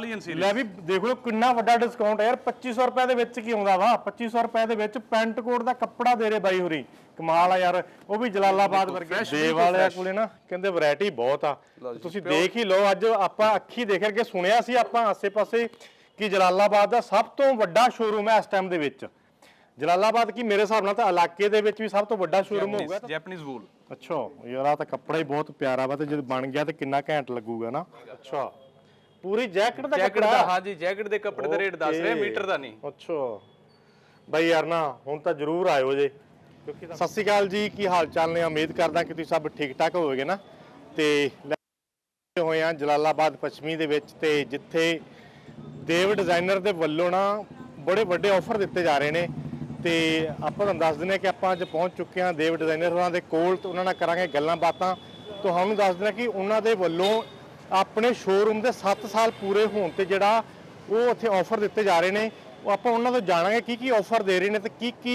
Italian series ਲੈ ਵੀ ਦੇਖ ਲਓ ਕਿੰਨਾ ਵੱਡਾ ਡਿਸਕਾਊਂਟ ਹੈ ਯਾਰ 2500 ਰੁਪਏ ਦੇ ਵਿੱਚ ਕੀ ਆਉਂਦਾ ਵਾ? 2500 ਰੁਪਏ ਦੇ ਵਿੱਚ ਪੈਂਟ ਕੋਟ ਦਾ ਕੱਪੜਾ ਦੇ ਰਹੇ ਬਾਈ ਹੋਰੀ। ਕਮਾਲ ਆ ਯਾਰ ਉਹ ਵੀ ਜਲਾਲਾਬਾਦ ਵਰਗੇ ਦੇ ਵਾਲਿਆਂ ਕੋਲੇ ਨਾ ਕਹਿੰਦੇ ਵੈਰਾਈਟੀ ਬਹੁਤ ਆ। ਤੁਸੀਂ ਦੇਖ ਹੀ ਲਓ ਅੱਜ ਆਪਾਂ ਅੱਖੀ ਦੇਖ ਕੇ ਸੁਣਿਆ ਸੀ ਆਪਾਂ ਆਸੇ-ਪਾਸੇ ਕਿ ਜਲਾਲਾਬਾਦ ਦਾ ਸਭ ਤੋਂ ਵੱਡਾ ਸ਼ੋਰੂਮ ਹੈ ਇਸ ਟਾਈਮ ਦੇ ਵਿੱਚ। ਜਲਾਲਾਬਾਦ ਕੀ ਮੇਰੇ ਹਿਸਾਬ ਨਾਲ ਤਾਂ ਇਲਾਕੇ ਦੇ ਵਿੱਚ ਵੀ ਸਭ ਤੋਂ ਵੱਡਾ ਸ਼ੋਰੂਮ ਹੋਊਗਾ ਜੈਪਨੀਜ਼ ਵੂਲ ਅੱਛਾ ਯਾਰ ਆ ਤਾਂ ਕੱਪੜਾ ਹੀ ਬਹੁਤ ਪਿਆਰਾ ਵਾ ਤੇ ਜਦ ਬਣ ਗਿਆ ਤੇ ਕਿੰਨਾ ਘੈਂਟ ਲੱਗੂਗਾ ਨਾ। ਅੱਛਾ। ਪੂਰੀ ਜੈਕਟ ਦਾ ਜੈਕਟ ਕੱਪੜਾ? ਦਾ ਹਾਂਜੀ ਜੈਕਟ ਦੇ ਕੱਪੜੇ ਦਾ ਰੇਟ ਦੱਸ ਰਹੇ. ਮੀਟਰ ਦਾ ਨਹੀਂ। ਅੱਛਾ। ਬਾਈ ਯਾਰ ਨਾ ਹੁਣ ਤਾਂ ਜ਼ਰੂਰ ਆਇਓ ਜੇ। ਕਿਉਂਕਿ ਸਤਿ ਸ਼੍ਰੀ ਅਕਾਲ ਜੀ ਕੀ ਹਾਲ ਚਾਲ ਨੇ? ਉਮੀਦ ਕਰਦਾ ਕਿ ਤੁਸੀਂ ਸਭ ਠੀਕ ਠਾਕ ਹੋਵੋਗੇ ਨਾ। ਤੇ ਲੈ ਹੋਏ ਆ ਜਲਾਲਾਬਾਦ ਪੱਛਮੀ ਦੇ ਵਿੱਚ ਤੇ ਜਿੱਥੇ ਦੇਵ ਡਿਜ਼ਾਈਨਰ ਦੇ ਵੱਲੋਂ ਨਾ ਬੜੇ ਵੱਡੇ ਆਫਰ ਦਿੱਤੇ ਜਾ ਰਹੇ ਨੇ। ਤੇ ਆਪਾਂ ਤੁਹਾਨੂੰ ਦੱਸ ਦਿੰਦੇ ਹਾਂ ਕਿ ਆਪਾਂ ਅੱਜ ਪਹੁੰਚ ਚੁੱਕੇ ਹਾਂ ਦੇਵ ਡਿਜ਼ਾਈਨਰ ਉਹਨਾਂ ਦੇ ਕੋਲ ਤੇ ਉਹਨਾਂ ਨਾਲ ਕਰਾਂਗੇ ਗੱਲਾਂ ਬਾਤਾਂ। ਤੁਹਾਨੂੰ ਦੱਸ ਦਿੰਦੇ ਹਾਂ ਕਿ ਉਹਨਾਂ ਦੇ ਵੱਲੋਂ ਆਪਣੇ ਸ਼ੋਰੂਮ ਦੇ 7 ਸਾਲ ਪੂਰੇ ਹੋਣ ਤੇ ਜਿਹੜਾ ਉਹ ਉੱਥੇ ਆਫਰ ਦਿੱਤੇ ਜਾ ਰਹੇ ਨੇ ਉਹ ਆਪਾਂ ਉਹਨਾਂ ਤੋਂ ਜਾਣਾਂਗੇ ਕੀ ਕੀ ਆਫਰ ਦੇ ਰਹੇ ਨੇ ਤੇ ਕੀ ਕੀ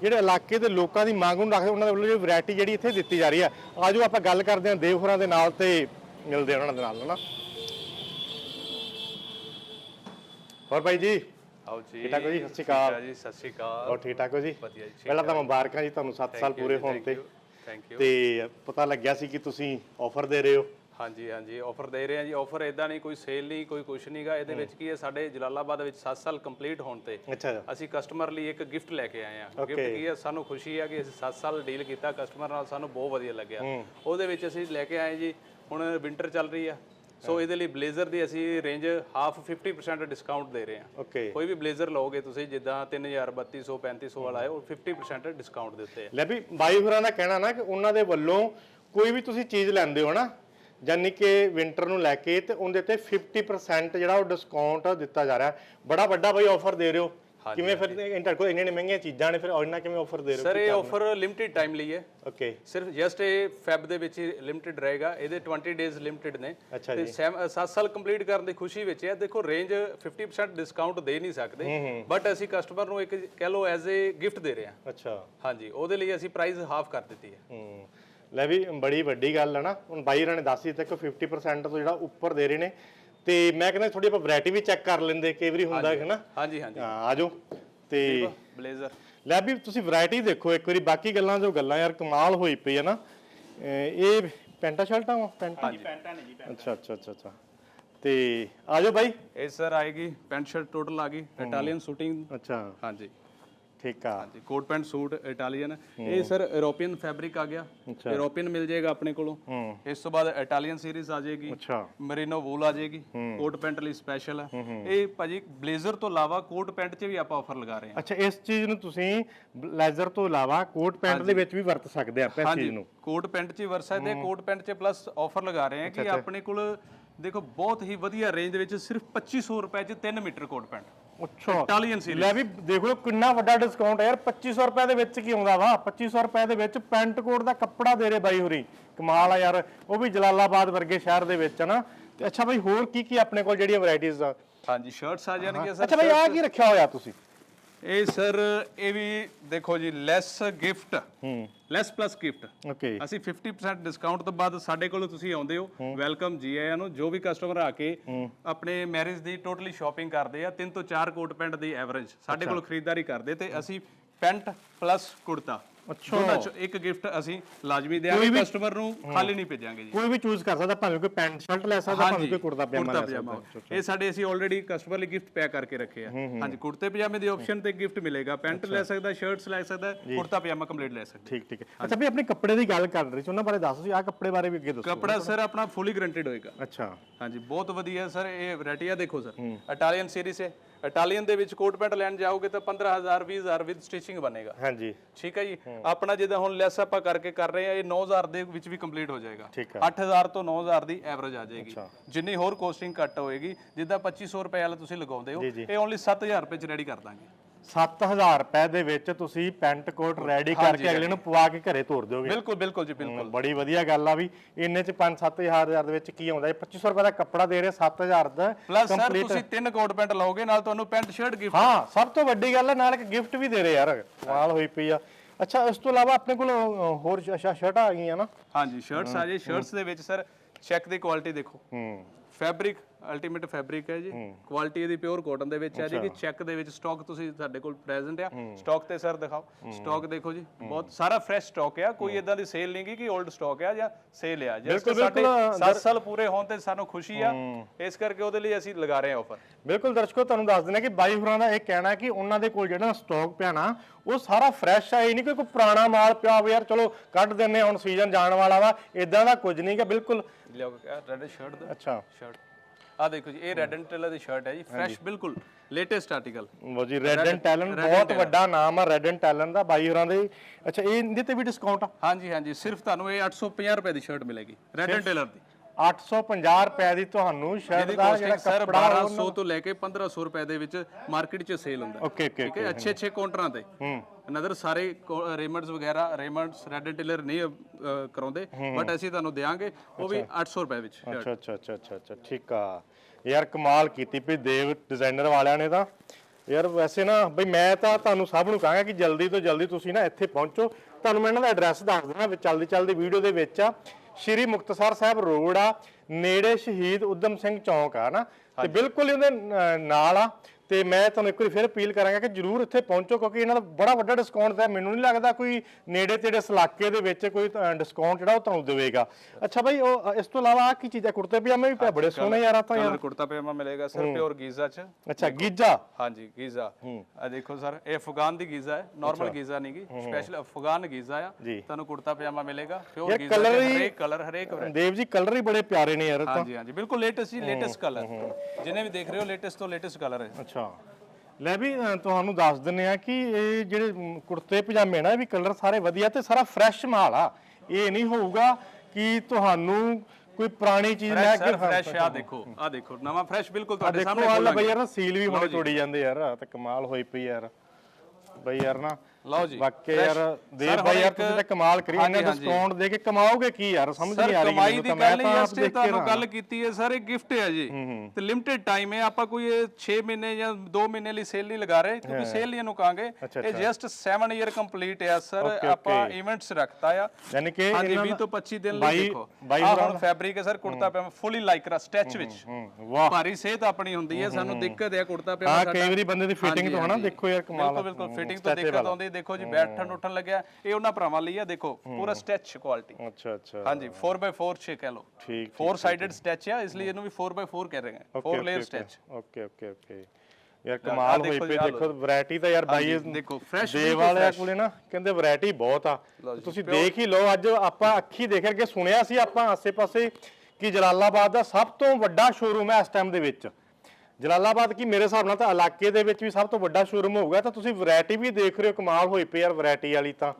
ਜਿਹੜੇ ਇਲਾਕੇ ਦੇ ਲੋਕਾਂ ਦੀ ਮੰਗ ਨੂੰ ਰੱਖਦੇ ਉਹਨਾਂ ਦੇ ਵੱਲੋਂ ਜਿਹੜੀ ਵੈਰਾਈਟੀ ਜਿਹੜੀ ਇੱਥੇ ਦਿੱਤੀ ਜਾ ਰਹੀ ਹੈ ਆਜੋ ਆਪਾਂ ਗੱਲ ਕਰਦੇ ਹਾਂ ਦੇਵ ਹੋਰਾਂ ਦੇ ਨਾਲ ਤੇ ਮਿਲਦੇ ਉਹਨਾਂ ਦੇ ਨਾਲ ਨਾ ਹੋਰ ਭਾਈ ਜੀ? ਆਓ ਜੀ। ਠੀਕ ਠਾਕ ਹੋ ਜੀ? ਸਤਿ ਸ਼੍ਰੀ ਅਕਾਲ। ਜੀ ਸਤਿ ਸ਼੍ਰੀ ਅਕਾਲ। ਹੋਰ ਠੀਕ ਠਾਕ ਹੋ ਜੀ? ਵਧੀਆ ਜੀ, ਪਹਿਲਾਂ ਤਾਂ ਮੁਬਾਰਕਾਂ ਜੀ ਤੁਹਾਨੂੰ 7 ਸਾਲ ਪੂਰੇ ਹੋਣ ਤੇ। ਥੈਂਕ ਯੂ ਤੇ ਪਤਾ ਲੱਗਿਆ ਸੀ ਕਿ ਤੁਸੀਂ ਆਫਰ ਦੇ ਰਹੇ ਹੋ। ਹਾਂਜੀ ਹਾਂਜੀ। ਆਫਰ ਦੇ ਰਹੇ ਹਾਂ ਜੀ। ਆਫਰ ਇਦਾਂ ਨਹੀਂ ਕੋਈ ਸੇਲ ਨਹੀਂ ਕੋਈ ਕੁਝ ਨਹੀਂਗਾ ਇਹਦੇ ਵਿੱਚ ਕੀ ਹੈ ਸਾਡੇ ਜਲਾਲਾਬਾਦ ਵਿੱਚ 7 ਸਾਲ ਕੰਪਲੀਟ ਹੋਣ ਤੇ ਅੱਛਾ ਜੀ। ਅਸੀਂ ਕਸਟਮਰ ਲਈ ਇੱਕ ਗਿਫਟ ਲੈ ਕੇ ਆਏ ਹਾਂ। ਗਿਫਟ ਕੀ ਹੈ ਸਾਨੂੰ ਖੁਸ਼ੀ ਹੈ ਕਿ ਅਸੀਂ 7 ਸਾਲ ਡੀਲ ਕੀਤਾ। ਕਸਟਮਰ ਨਾਲ ਸਾਨੂੰ ਬਹੁਤ ਵਧੀਆ ਲੱਗਿਆ। ਉਹਦੇ ਵਿੱਚ ਅਸੀਂ ਲੈ ਕੇ ਆਏ ਜੀ। ਹੁਣ ਵਿੰਟਰ ਚੱਲ ਰਹੀ ਆ। ਸੋ ਇਹਦੇ ਲਈ ਬਲੇਜ਼ਰ ਦੀ ਅਸੀਂ ਰੇਂਜ ਹਾਫ 50% ਡਿਸਕਾਊਂਟ ਦੇ ਰਹੇ ਓਕੇ ਕੋਈ ਵੀ ਬਲੇਜ਼ਰ ਲਓਗੇ ਤੁਸੀਂ ਜਿੱਦਾਂ 3000 3200 3500 ਵਾਲਾ ਹੈ ਉਹ 50% ਡਿਸਕਾਊਂਟ ਦਿੱਤੇ ਆ ਲੈ ਵੀ ਬਾਈ ਹੋਰਾਂ ਦਾ ਕਹਿਣਾ ਨਾ ਕਿ ਉਹਨਾਂ ਦੇ ਵੱਲੋਂ ਕੋਈ ਵੀ ਤੁਸੀਂ ਚੀਜ਼ ਲੈਂਦੇ ਹੋ ਨਾ ਯਾਨੀ ਕਿ ਵਿੰਟਰ ਨੂੰ ਲੈ ਕੇ ਤੇ ਉਹਦੇ ਤੇ 50% ਜਿਹੜਾ ਉਹ ਡਿਸਕਾਊਂਟ ਦਿੱਤਾ ਜਾ ਰਿਹਾ ਬੜਾ ਵੱਡਾ ਬਾਈ ਆਫਰ ਦੇ ਰਹੇ ਹੋ। ਕਿਵੇਂ ਫਿਰ ਇੰਟਰ ਕੋਈ ਇੰਨੇ ਮਹਿੰਗੀਆਂ ਚੀਜ਼ਾਂ ਨੇ ਫਿਰ ਉਹਨਾਂ ਕਿਵੇਂ ਆਫਰ ਦੇ ਰਹੇ ਸਰ ਇਹ ਆਫਰ ਲਿਮਿਟਿਡ ਟਾਈਮ ਲਈ ਹੈ। ਹੋ ਓਕੇ ਸਿਰਫ ਜਸਟ ਇਹ ਫੈਬ ਦੇ ਵਿੱਚ ਹੀ ਲਿਮਿਟਿਡ ਰਹੇਗਾ। ਇਹਦੇ 20 ਡੇਜ਼ ਲਿਮਿਟਿਡ ਨੇ। ਤੇ 7 ਸਾਲ ਕੰਪਲੀਟ ਕਰਨ ਦੀ ਖੁਸ਼ੀ ਵਿੱਚ ਹੈ ਦੇਖੋ ਰੇਂਜ 50% ਡਿਸਕਾਊਂਟ ਦੇ ਨਹੀਂ ਸਕਦੇ। ਬਟ ਅਸੀਂ ਕਸਟਮਰ ਨੂੰ ਇੱਕ ਕਹਿ ਲਓ ਐਜ਼ ਅ ਗਿਫਟ ਦੇ ਰਹੇ ਹਾਂ। ਅੱਛਾ। ਹਾਂਜੀ ਉਹਦੇ ਲਈ ਅਸੀਂ ਪ੍ਰਾਈਸ ਹਾਫ ਕਰ ਦਿੱਤੀ ਹੈ। ਹੂੰ। ਲੈ ਵੀ ਬੜੀ ਵੱਡੀ ਗੱਲ ਹੈ ਨਾ। ਹੁਣ ਬਾਈ ਹੋਰਾਂ ਨੇ ਦੱਸ ਹੀ ਦਿੱਤਾ ਕਿ 50% ਤੋਂ ਜਿਹੜਾ ਉੱਪਰ ਦੇ ਰਹੇ ਨੇ। ਤੇ ਮੈਂ ਕਹਿੰਦਾ ਥੋੜੀ ਆਪਾਂ ਵੈਰਾਈਟੀ ਵੀ ਚੈੱਕ ਕਰ ਲੈਂਦੇ ਕਈ ਵਾਰੀ ਹੁੰਦਾ ਹੈ ਨਾ। ਹਾਂਜੀ ਹਾਂਜੀ। ਹਾਂ ਆਜੋ ਤੇ ਬਲੇਜ਼ਰ। ਲੈ ਵੀ ਤੁਸੀਂ ਵੈਰਾਈਟੀ ਦੇਖੋ ਇੱਕ ਵਾਰੀ ਬਾਕੀ ਗੱਲਾਂ ਜੋ ਗੱਲਾਂ ਯਾਰ ਕਮਾਲ ਹੋਈ ਪਈ ਹੈ ਨਾ। ਇਹ ਪੈਂਟਾ ਸ਼ਰਟਾਂ ਵਾ? ਪੈਂਟਾ ਪੈਂਟਾਂ ਨੇ ਜੀ ਅੱਛਾ ਅੱਛਾ ਅੱਛਾ ਅੱਛਾ। ਤੇ ਆਜੋ ਬਾਈ। ਇਹ ਸਰ ਆਏਗੀ ਪੈਂਟ ਸ਼ਰਟ ਟੋਟਲ ਆ ਗਈ ਇਟਾਲੀਅਨ ਸ਼ੂਟਿੰਗ ਅੱਛਾ। ਹਾਂਜੀ। ਠੀਕ ਆ। ਹਾਂਜੀ ਕੋਟ ਪੈਂਟ ਸੂਟ ਇਟਾਲੀਅਨ। ਇਹ ਸਰ ਯੂਰੋਪੀਅਨ ਫੈਬਰਿਕ ਆ ਗਿਆ। ਯੂਰੋਪੀਅਨ ਮਿਲ ਜਾਏਗਾ ਆਪਣੇ ਕੋਲੋਂ। ਹੂੰ। ਇਸ ਤੋਂ ਬਾਅਦ ਇਟਾਲੀਅਨ ਸੀਰੀਜ਼ ਆ ਜਾਏਗੀ। ਅੱਛਾ। ਮਰੀਨੋ ਵੂਲ ਆ ਜਾਏਗੀ। ਕੋਟ ਪੈਂਟ ਲਈ ਸਪੈਸ਼ਲ ਹੈ ਇਹ ਭਾਜੀ ਬਲੇਜ਼ਰ ਤੋਂ ਇਲਾਵਾ ਕੋਟ ਪੈਂਟ 'ਚ ਵੀ ਆਪਾਂ ਆਫਰ ਲਗਾ ਰਹੇ ਹਾਂ। ਅੱਛਾ ਇਸ ਚੀਜ਼ ਨੂੰ ਤੁਸੀਂ ਬਲੇਜ਼ਰ ਤੋਂ ਇਲਾਵਾ ਕੋਟ ਪੈਂਟ ਦੇ ਵਿੱਚ ਵੀ ਵਰਤ ਸਕਦੇ ਆਪਾਂ ਇਸ ਚੀਜ਼ ਨੂੰ। ਕੋਟ ਪੈਂਟ 'ਚ ਹੀ ਵਰਤ ਸਕਦੇ ਕੋਟ ਪੈਂਟ 'ਚ ਪਲੱਸ ਆਫਰ ਲਗਾ ਰਹੇ ਹਾਂ ਕਿ ਆਪਣੇ ਕੋਲ ਦੇਖੋ ਬਹੁਤ ਹੀ ਵਧੀਆ ਰੇਂਜ ਦੇ ਵਿੱਚ ਸਿਰਫ 2500 ਰੁਪਏ 'ਚ 3 ਮੀਟਰ ਕੋਟ ਪੈਂਟ। ਅੱਛਾ। ਇਟਾਲੀਅਨ ਸੀਰੀਜ਼ ਲੈ ਵੀ ਦੇਖ ਲਓ ਕਿੰਨਾ ਵੱਡਾ ਡਿਸਕਾਊਂਟ ਹੈ ਯਾਰ 2500 ਰੁਪਏ ਦੇ ਵਿੱਚ ਕੀ ਆਉਂਦਾ ਵਾ? 2500 ਰੁਪਏ ਦੇ ਵਿੱਚ ਪੈਂਟ ਕੋਟ ਦਾ ਕੱਪੜਾ ਦੇ ਰਹੇ ਬਾਈ ਹੋਰੀ। ਕਮਾਲ ਆ ਯਾਰ ਉਹ ਵੀ ਜਲਾਲਾਬਾਦ ਵਰਗੇ ਸ਼ਹਿਰ ਦੇ ਵਿੱਚ ਨਾ। ਤੇ ਅੱਛਾ ਬਾਈ ਹੋਰ ਕੀ ਕੀ ਆਪਣੇ ਕੋਲ ਜਿਹੜੀਆਂ ਵੈਰਾਈਟੀਆਂ ਆ? ਹਾਂਜੀ ਸ਼ਰਟਸ ਆ ਜਾਣਗੀਆਂ ਸਰ ਅੱਛਾ ਬਾਈ ਆ ਕੀ ਰੱਖਿਆ ਹੋਇਆ ਤੁਸੀਂ? ਇਹ ਸਰ ਇਹ ਵੀ ਦੇਖੋ ਜੀ ਲੈਸ ਗਿਫਟ ਹੂੰ। Less plus gift okay. ਅਸੀਂ 50% ਡਿਸਕਾਊਂਟ ਤੋਂ ਬਾਅਦ ਸਾਡੇ ਕੋਲ ਤੁਸੀਂ ਆਉਂਦੇ ਹੋ ਵੈਲਕਮ ਜੀ ਆਇਆਂ ਨੂੰ ਜੋ ਵੀ ਕਸਟਮਰ ਆ ਕੇ ਆਪਣੇ ਮੈਰਿਜ ਦੀ ਟੋਟਲੀ ਸ਼ਾਪਿੰਗ ਕਰਦੇ ਆ ਤਿੰਨ ਤੋਂ ਚਾਰ ਕੋਟ ਪੈਂਟ ਦੀ ਐਵਰੇਜ ਸਾਡੇ ਕੋਲ ਖਰੀਦਦਾਰੀ ਕਰਦੇ ਤੇ ਅਸੀਂ ਪੈਂਟ ਪਲੱਸ ਕੁੜਤਾ। ਅੱਛਾ। ਚੋਂ ਇੱਕ ਗਿਫਟ ਅਸੀਂ ਲਾਜ਼ਮੀ ਦੇਵਾਂਗੇ ਕਸਟਮਰ ਨੂੰ ਖਾਲੀ ਨਹੀਂ ਭੇਜਾਂਗੇ ਜੀ। ਕੋਈ ਵੀ ਚੂਜ਼ ਕਰ ਸਕਦਾ ਭਾਵੇਂ ਕੋਈ ਪੈਂਟ ਸ਼ਰਟ ਲੈ ਸਕਦਾ ਭਾਵੇਂ ਕੋਈ ਕੁੜਤਾ ਪਜਾਮਾ ਲੈ ਸਕਦਾ। ਇਹ ਸਾਡੇ ਅਸੀਂ ਆਲਰੇਡੀ ਕਸਟਮਰ ਲਈ ਗਿਫਟ ਪੈਕ ਕਰਕੇ ਰੱਖੇ ਆ। ਹਾਂਜੀ ਕੁੜਤੇ ਪਜਾਮੇ ਦੀ ਆਪਸ਼ਨ ਤੇ ਗਿਫਟ ਮਿਲੇਗਾ ਪੈਂਟ ਲੈ ਸਕਦਾ ਸ਼ਰਟਸ ਲੈ ਸਕਦਾ ਕੁੜਤਾ ਪਜਾਮਾ ਕੰਪਲੀਟ ਲੈ ਸਕਦਾ। ਠੀਕ ਠੀਕ। ਅੱਛਾ ਵੀ ਆਪਣੇ ਕੱਪੜੇ ਦੀ ਗੱਲ ਕਰ ਰਹੇ ਸੀ ਉਹਨਾਂ ਬਾਰੇ ਦੱਸੋ ਸੀ ਆ ਕੱਪੜੇ ਬਾਰੇ ਵੀ ਅੱਗੇ ਦੱਸੋ। ਕਪੜਾ ਸਰ ਆਪਣਾ ਫੁੱਲੀ ਗਰੰਟਿਡ ਹੋਏਗਾ। ਅੱਛਾ। ਹਾਂਜੀ ਬਹੁਤ ਵਧੀਆ ਸਰ ਇਹ ਵੈਰਾਈਟੀ ਆ ਦੇਖੋ ਸਰ। ਇਟਾਲੀਅਨ ਸੀਰੀਜ਼ ਹੈ। ਇਟਾਲੀਅਨ ਦੇ ਵਿੱਚ ਕੋਟ ਪੈਂਟ ਲੈਣ ਜਾਓਗੇ ਤਾਂ 15000 20000 ਵਿਦ ਸਟਿਚਿੰਗ ਬਣੇਗਾ। ਹਾਂਜੀ। ਠੀਕ ਹੈ ਜੀ? ਆਪਣਾ ਜਿੱਦਾਂ ਹੁਣ ਲੈਸ ਆਪਾਂ ਕਰਕੇ ਕਰ ਰਹੇ ਆ ਇਹ 9000 ਦੇ ਵਿੱਚ ਵੀ ਕੰਪਲੀਟ ਹੋ ਜਾਏਗਾ। ਠੀਕ 8000 ਤੋਂ 9000 ਦੀ ਐਵਰੇਜ ਆ ਜਾਏਗੀ। ਜਿੰਨੀ ਹੋਰ ਕੋਸਟਿੰਗ ਘੱਟ ਹੋਏਗੀ ਜਿੱਦਾਂ 2500 ਰੁਪਏ ਵਾਲਾ ਤੁਸੀਂ ਲਗਾਉਂਦੇ ਹੋ ਇਹ ਓਨਲੀ 7000 ਰੁਪਏ ਚ ਰੈਡੀ ਕਰ ਦਾਂਗੇ। 7000 ਰੁਪਏ ਦੇ ਵਿੱਚ ਤੁਸੀਂ ਪੈਂਟ ਕੋਟ ਰੈਡੀ ਕਰਕੇ ਅਗਲੇ ਨੂੰ ਪਵਾ ਕੇ ਘਰੇ ਤੋਰ ਦਿਓਗੇ। ਬਿਲਕੁਲ ਬਿਲਕੁਲ ਜੀ ਬਿਲਕੁਲ। ਬੜੀ ਵਧੀਆ ਗੱਲ ਆ ਵੀ ਇੰਨੇ ਚ 5-7000 ਦੇ ਵਿੱਚ ਕੀ ਆਉਂਦਾ ਹੈ? 2500 ਰੁਪਏ ਦਾ ਕੱਪੜਾ ਦੇ ਰਹੇ 7000 ਦਾ ਪਲੱਸ ਸਰ ਤੁਸੀਂ ਤਿੰਨ ਕੋਟ ਪੈਂਟ ਲਓਗੇ ਨਾਲ ਤੁਹਾਨੂੰ ਪੈਂਟ ਸ਼ਰਟ ਗਿਫਟ ਹਾਂ ਸਭ ਤੋਂ ਵੱਡੀ ਗੱਲ ਹੈ ਨਾਲ ਇੱਕ ਗਿਫਟ ਵੀ ਦੇ ਰਹੇ ਯਾਰ ਕਮਾਲ ਹੋਈ ਪਈ ਆ। ਅੱਛਾ ਇਸ ਤੋਂ ਇਲਾਵਾ ਆਪਣੇ ਕੋਲ ਅ, ਹੋਰ ਸ਼ਰਟਾਂ ਆ ਗਈਆਂ ਨਾ? ਹਾਂਜੀ ਸ਼ਰਟਸ ਆ ਜੇ। ਸ਼ਰਟਸ ਦੇ ਵਿੱਚ ਸਰ ਚੈੱਕ ਦੀ ਕੁਆਲਿਟੀ ਦੇਖੋ। ਹੂੰ ਫੈਬਰਿਕ ਅਲਟੀਮੇਟ ਫੈਬਰਿਕ ਹੈ ਜੀ। ਕੁਆਲਿਟੀ ਇਹਦੀ ਪਿਓਰ ਕਾਟਨ ਦੇ ਵਿੱਚ ਹੈ ਜੀ ਕਿ ਚੈੱਕ ਦੇ ਵਿੱਚ ਸਟਾਕ ਤੁਸੀਂ ਸਾਡੇ ਕੋਲ ਪ੍ਰੈਜ਼ੈਂਟ ਆ। ਸਟਾਕ ਤੇ ਸਰ ਦਿਖਾਓ। ਸਟਾਕ ਦੇਖੋ ਜੀ ਬਹੁਤ ਸਾਰਾ ਫਰੈਸ਼ ਸਟਾਕ ਆ। ਕੋਈ ਇਦਾਂ ਦੀ ਸੇਲ ਨਹੀਂ ਗੀ ਕਿ 올ਡ ਸਟਾਕ ਆ ਜਾਂ ਸੇਲ ਆ। ਜਸਟ ਸਾਡੇ ਬਿਲਕੁਲ, 7 ਸਾਲ ਪੂਰੇ ਹੋਣ ਤੇ ਸਾਨੂੰ ਖੁਸ਼ੀ ਆ। ਇਸ ਕਰਕੇ ਉਹਦੇ ਲਈ ਅਸੀਂ ਲਗਾ ਰਹੇ ਹਾਂ ਆਫਰ ਬਿਲਕੁਲ ਦਰਸ਼ਕੋ ਤੁਹਾਨੂੰ ਦੱਸ ਦਿੰਦੇ ਕਿ ਬਾਈ ਹੋਰਾਂ ਦਾ ਇਹ ਕਹਿਣਾ ਕਿ ਉਹਨਾਂ ਦੇ ਕੋਲ ਜਿਹੜਾ ਸਟਾਕ ਪਿਆ ਨਾ ਉਹ ਸਾਰਾ ਫਰੈਸ਼ ਆ ਇਹ ਨਹੀਂ ਕਿ ਕੋਈ ਪੁਰਾਣਾ ਮਾਲ ਪਿਆ ਹੋਵੇ ਯਾਰ ਚਲੋ ਕੱਢ ਦਿੰਨੇ ਹੁਣ ਸੀਜ਼ਨ ਜਾਣ ਵਾਲਾ ਵਾ ਇਦਾਂ ਦਾ ਕੁਝ ਨਹੀਂ ਕਿ ਬਿਲਕੁਲ। ਲਿਓ ਰੈਡ ਸ਼ਰਟ ਦਾ। ਅੱਛਾ। ਸ਼ਰਟ ਆ ਦੇਖੋ ਜੀ ਇਹ ਰੈਡ ਐਂਡ ਟੇਲਰ ਦੀ ਸ਼ਰਟ ਹੈ ਜੀ ਫਰੈਸ਼ ਬਿਲਕੁਲ ਲੇਟੈਸਟ ਆਰਟੀਕਲ ਲੋ ਜੀ ਰੈਡ ਐਂਡ ਟੈਲੈਂਟ ਬਹੁਤ ਵੱਡਾ ਨਾਮ ਆ ਰੈਡ ਐਂਡ ਟੈਲੈਂਟ ਦਾ ਬਾਈ ਹੋਰਾਂ ਦੇ। ਅੱਛਾ ਇਹ ਇਹਦੇ ਤੇ ਵੀ ਡਿਸਕਾਊਂਟ ਆ? ਹਾਂਜੀ ਹਾਂਜੀ ਸਿਰਫ ਤੁਹਾਨੂੰ ਇਹ 850 ਰੁਪਏ ਦੀ ਸ਼ਰਟ ਮਿਲੇਗੀ ਰੈਡ ਐਂਡ ਟੇਲਰ ਦੀ। 850 ਰੁਪਏ ਦੀ ਤੁਹਾਨੂੰ ਸ਼ਰਟ ਇਹਦੀ ਦਾ ਜਿਹੜਾ ਕੋਸਟਿੰਗ ਸਰ ਕੱਪੜਾ 1200 ਤੋਂ ਲੈ ਕੇ 1500 ਰੁਪਏ ਦੇ ਵਿੱਚ ਮਾਰਕੀਟ 'ਚ ਸੇਲ ਹੁੰਦਾ। ਓਕੇ ਓਕੇ ਠੀਕ ਹੈ? ਅੱਛੇ ਅੱਛੇ ਕਾਊਂਟਰਾਂ ਤੇ। ਹੂੰ। ਨਦਰ ਸਾਰੇ ਰੇਮੰਡਸ ਵਗੈਰਾ ਰੇਮੰਡਸ ਰੈਡ ਐਂਡ ਟੇਲਰ ਨਹੀਂ ਅਹ, ਕਰਾਉਂਦੇ ਬਟ ਅਸੀਂ ਤੁਹਾਨੂੰ ਦੇਾਂਗੇ ਉਹ ਵੀ 800 ਰੁਪਏ ਵਿੱਚ ਅੱਛਾ ਅੱਛਾ ਅੱਛਾ ਅੱਛਾ ਅੱਛਾ ਠੀਕ ਆ। ਯਾਰ ਕਮਾਲ ਕੀਤੀ ਪਈ ਦੇਵ ਡਿਜ਼ਾਈਨਰ ਵਾਲਿਆਂ ਨੇ ਤਾਂ। ਯਾਰ ਵੈਸੇ ਨਾ ਬਈ ਮੈਂ ਤਾਂ ਤੁਹਾਨੂੰ ਸਭ ਨੂੰ ਕਹਾਂਗਾ ਕਿ ਜਲਦੀ ਤੋਂ ਜਲਦੀ ਤੁਸੀਂ ਨਾ ਇੱਥੇ ਪਹੁੰਚੋ। ਤੁਹਾਨੂੰ ਮੈਂ ਇਹਨਾਂ ਦਾ ਐਡਰੈਸ ਦੱਸ ਦਿੰਦਾ ਵਿੱਚ ਚਲਦੀ ਚਲਦੀ ਵੀਡੀਓ ਦੇ ਵਿੱਚ ਆ। ਸ਼੍ਰੀ ਮੁਕਤਸਰ ਸਾਹਿਬ ਰੋਡ ਆ ਨੇੜੇ ਸ਼ਹੀਦ ਉਦਮ ਸਿੰਘ ਚੌਂਕ ਆ ਨਾ ਤੇ ਬਿਲਕੁਲ ਹੀ ਉਹਦੇ ਨਾਲ ਆ। ਤੇ ਮੈਂ ਤੁਹਾਨੂੰ ਇੱਕ ਵਾਰੀ ਫਿਰ ਅਪੀਲ ਕਰਾਂਗਾ ਕਿ ਜਰੂਰ ਇੱਥੇ ਪਹੁੰਚੋ ਕਿਉਂਕਿ ਇਹਨਾਂ ਦਾ ਬੜਾ ਵੱਡਾ ਡਿਸਕਾਊਂਟ ਹੈ ਮੈਨੂੰ ਨਹੀਂ ਲੱਗਦਾ ਕੋਈ ਨੇੜੇ ਤੇੜੇ ਇਸ ਇਲਾਕੇ ਦੇ ਵਿੱਚ ਕੋਈ ਡਿਸਕਾਊਂਟ ਜਿਹੜਾ ਉਹ ਤੁਹਾਨੂੰ ਦੇਵੇਗਾ। ਅੱਛਾ ਭਾਈ ਉਹ ਇਸ ਤੋਂ ਇਲਾਵਾ ਆ ਕੀ ਚੀਜ਼ਾਂ ਕੁੜਤੇ ਪਜਾਮੇ ਵੀ ਪਿਆ ਬੜੇ ਸੋਹਣੇ ਯਾਰ ਆ ਤਾਂ ਯਾਰ। ਕੁੜਤਾ ਪਜਾਮਾ ਮਿਲੇਗਾ ਸਰ ਪਿਓਰ ਗੀਜ਼ਾ 'ਚ। ਅੱਛਾ ਗੀਜਾ? ਹਾਂਜੀ ਗੀਜ਼ਾ। ਆ ਦੇਖੋ ਸਰ ਇਹ ਅਫਗਾਨ ਦੀ ਗੀਜ਼ਾ ਹੈ ਨਾਰਮਲ ਗੀਜ਼ਾ ਨਹੀਂ ਗੀ ਸਪੈਸ਼ਲ ਅਫਗਾਨ ਗੀਜ਼ਾ ਆ। ਤੁਹਾਨੂੰ ਕੁੜਤਾ ਪਜਾਮਾ ਮਿਲੇਗਾ ਪਿਓਰ ਗੀਜ਼ਾ ਹਰੇਕ ਕਲਰ ਹਰੇਕ। ਦੇਵ ਜੀ ਕਲਰ ਹੀ ਬੜੇ ਪਿਆਰੇ ਨੇ ਯਾਰ ਤਾਂ। ਹਾਂਜੀ ਹਾਂਜੀ ਬਿਲਕੁਲ ਲੇਟੈਸਟ ਜੀ ਲੇਟੈਸਟ ਕਲਰ ਜਿਨੇ ਵੀ ਦੇਖ ਰਹੇ ਹੋ ਲੇਟੈਸਟ ਤੋਂ ਲੇਟੈਸਟ ਕਲਰ ਹੈ। ਅੱਛਾ। ਲੈ ਵੀ ਅ, ਤੁਹਾਨੂੰ ਦੱਸ ਦਿੰਨੇ ਆ ਕਿ ਇਹ ਜਿਹੜੇ ਮ, ਕੁੜਤੇ ਪਜਾਮੇ ਨਾ ਇਹ ਵੀ ਕਲਰ ਸਾਰੇ ਵਧੀਆ ਤੇ ਸਾਰਾ ਫਰੈਸ਼ ਮਾਲ ਆ। ਇਹ ਨਹੀਂ ਹੋਊਗਾ ਕਿ ਤੁਹਾਨੂੰ ਕੋਈ ਪੁਰਾਣੀ ਚੀਜ਼ ਲੈ ਕੇ ਫਰੈਸ਼ ਆ ਦੇਖੋ ਆ ਦੇਖੋ ਨਵਾਂ ਫਰੈਸ਼ ਬਿਲਕੁਲ ਤੁਹਾਡੇ ਦੇਖੋ ਸਾਹਮਣੇ ਆਹ ਲੈ ਖੋਲਾਂਗੇ ਬਈ ਯਾਰ ਨਾ ਸੀਲ ਵੀ ਹੁਣੇ ਤੋੜੀ ਜਾਂਦੇ ਯਾਰ ਆਹ ਤਾਂ ਕਮਾਲ ਹੋਈ ਪਈ ਯਾਰ। ਬਈ ਯਾਰ ਨਾ ਲਓ ਜੀ ਵਾਕਿਆ ਯਾਰ ਦੇਵ ਹੁਣ ਯਾਰ ਤੁਸੀਂ ਤਾਂ ਕਮਾਲ ਕਰੀ ਇਹਨਾਂ। ਡਿਸਕਾਊਂਟ ਦੇ ਕੇ ਕਮਾਓਗੇ ਕੀ ਯਾਰ? ਸਮਝ ਨਹੀਂ ਆ ਰਹੀ ਕਮਾਈ ਮੈਨੂੰ ਦੀ ਤਾਂ ਮੈਂ ਤਾਂ ਆਪ ਦੇਖ ਤੁਹਾਨੂੰ ਗੱਲ ਕੀਤੀ ਹੈ ਸਰ ਇਹ ਗਿਫਟ ਹੈ ਜੀ। ਤੇ ਲਿਮਿਟਿਡ ਟਾਈਮ ਹੈ ਆਪਾਂ ਕੋਈ ਇਹ 6 ਮਹੀਨੇ ਜਾਂ 2 ਮਹੀਨੇ ਲਈ ਸੇਲ ਨਹੀਂ ਲਗਾ ਰਹੇ ਕਿਉਂਕਿ ਸੇਲ ਨਹੀਂ ਇਹਨੂੰ ਕਹਾਂਗੇ ਇਹ ਜਸਟ 7 ਇਅਰ ਕੰਪਲੀਟ ਹੈ ਸਰ ਆਪਾਂ ਇਵੈਂਟਸ ਰੱਖਤਾ ਆ। ਯਾਨੀ ਕਿ ਹਾਂਜੀ ਇਹਨਾਂ 20 ਦਾ- ਤੋਂ 25 ਦਿਨ ਲਈ ਦੇਖੋ। ਹੋਰਾਂ ਹੁਣ ਫੈਬਰਿਕ ਹੈ ਸਰ ਕੁੜਤਾ ਪਜਾਮਾ ਫੁੱਲੀ ਲਾਈਕਰਾ ਸਟੈਚ ਵਿੱਚ। ਹੂੰ, ਵਾਹ। ਭਾਰੀ ਸਿਹਤ ਆਪਣੀ ਹੁੰਦੀ ਹੈ ਸਾਨੂੰ ਦਿੱਕਤ ਹੈ ਕੁੜਤਾ ਪਜਾਮਾ ਹਾਂ ਸਾਡਾ। ਕਈ ਵਾਰੀ ਬੰਦੇ ਦੀ ਫਿਟਿੰਗ ਤੋਂ ਹਨਾ ਦੇਖੋ ਯਾਰ ਕਮਾਲ ਬਿਲਕੁਲ ਬਿਲਕੁਲ। ਫਿਟਿੰਗ ਤੋਂ ਦਿੱਕਤ ਆਉਂਦੀ ਹੈ ਦੇਖੋ ਜੀ ਬੈਠਣ ਉੱਠਣ ਲੱਗਿਆ। ਇਹ ਉਹਨਾਂ ਭਰਾਵਾਂ ਲਈ ਆ ਦੇਖੋ ਪੂਰਾ ਸਟੈਚ ਕੁਆਲਿਟੀ ਅੱਛਾ ਅੱਛਾ। ਹਾਂਜੀ 4x4 ਛੇ ਕਹਿ ਲਓ। ਠੀਕ 4 ਸਾਈਡਡ ਸਟੈਚ ਆ ਇਸ ਲਈ ਇਹਨੂੰ ਵੀ 4x4 ਕਹਿ ਰਹੇ ਹਾਂ 4 layer stitch okay. Okay okay ਯਾਰ ਕਮਾਲ ਹੋਈ ਪਈ ਦੇਖੋ ਵੈਰਾਈਟੀ ਤਾਂ ਯਾਰ ਬਾਈ ਦੇਖੋ ਫਰੈਸ਼ ਦੇਵ ਵਾਲਿਆਂ ਕੋਲੇ ਨਾ ਕਹਿੰਦੇ ਵੈਰਾਈਟੀ ਬਹੁਤ ਆ। ਤੁਸੀਂ ਦੇਖ ਹੀ ਲਓ ਅੱਜ ਆਪਾਂ ਅੱਖੀ ਦੇਖ ਕੇ ਸੁਣਿਆ ਸੀ ਆਪਾਂ ਆਸੇ-ਪਾਸੇ ਕਿ ਜਲਾਲਾਬਾਦ ਦਾ ਸਭ ਤੋਂ ਵੱਡਾ ਸ਼ੋਰੂਮ ਹੈ ਇਸ ਟਾਈਮ ਦੇ ਵਿੱਚ। ਜਲਾਲਾਬਾਦ ਕੀ ਮੇਰੇ ਹਿਸਾਬ ਨਾਲ ਤਾਂ ਇਲਾਕੇ ਦੇ ਵਿੱਚ ਵੀ ਸਭ ਤੋਂ ਵੱਡਾ ਸ਼ੋਰੂਮ ਹੋਊਗਾ ਤਾਂ ਤੁਸੀਂ ਵੈਰਾਈਟੀ ਵੀ ਦੇਖ ਰਹੇ ਹੋ ਕਮਾਲ ਹੋਈ ਪਈ ਯਾਰ ਵੈਰਾਈਟੀ ਵਾਲੀ ਤਾਂ।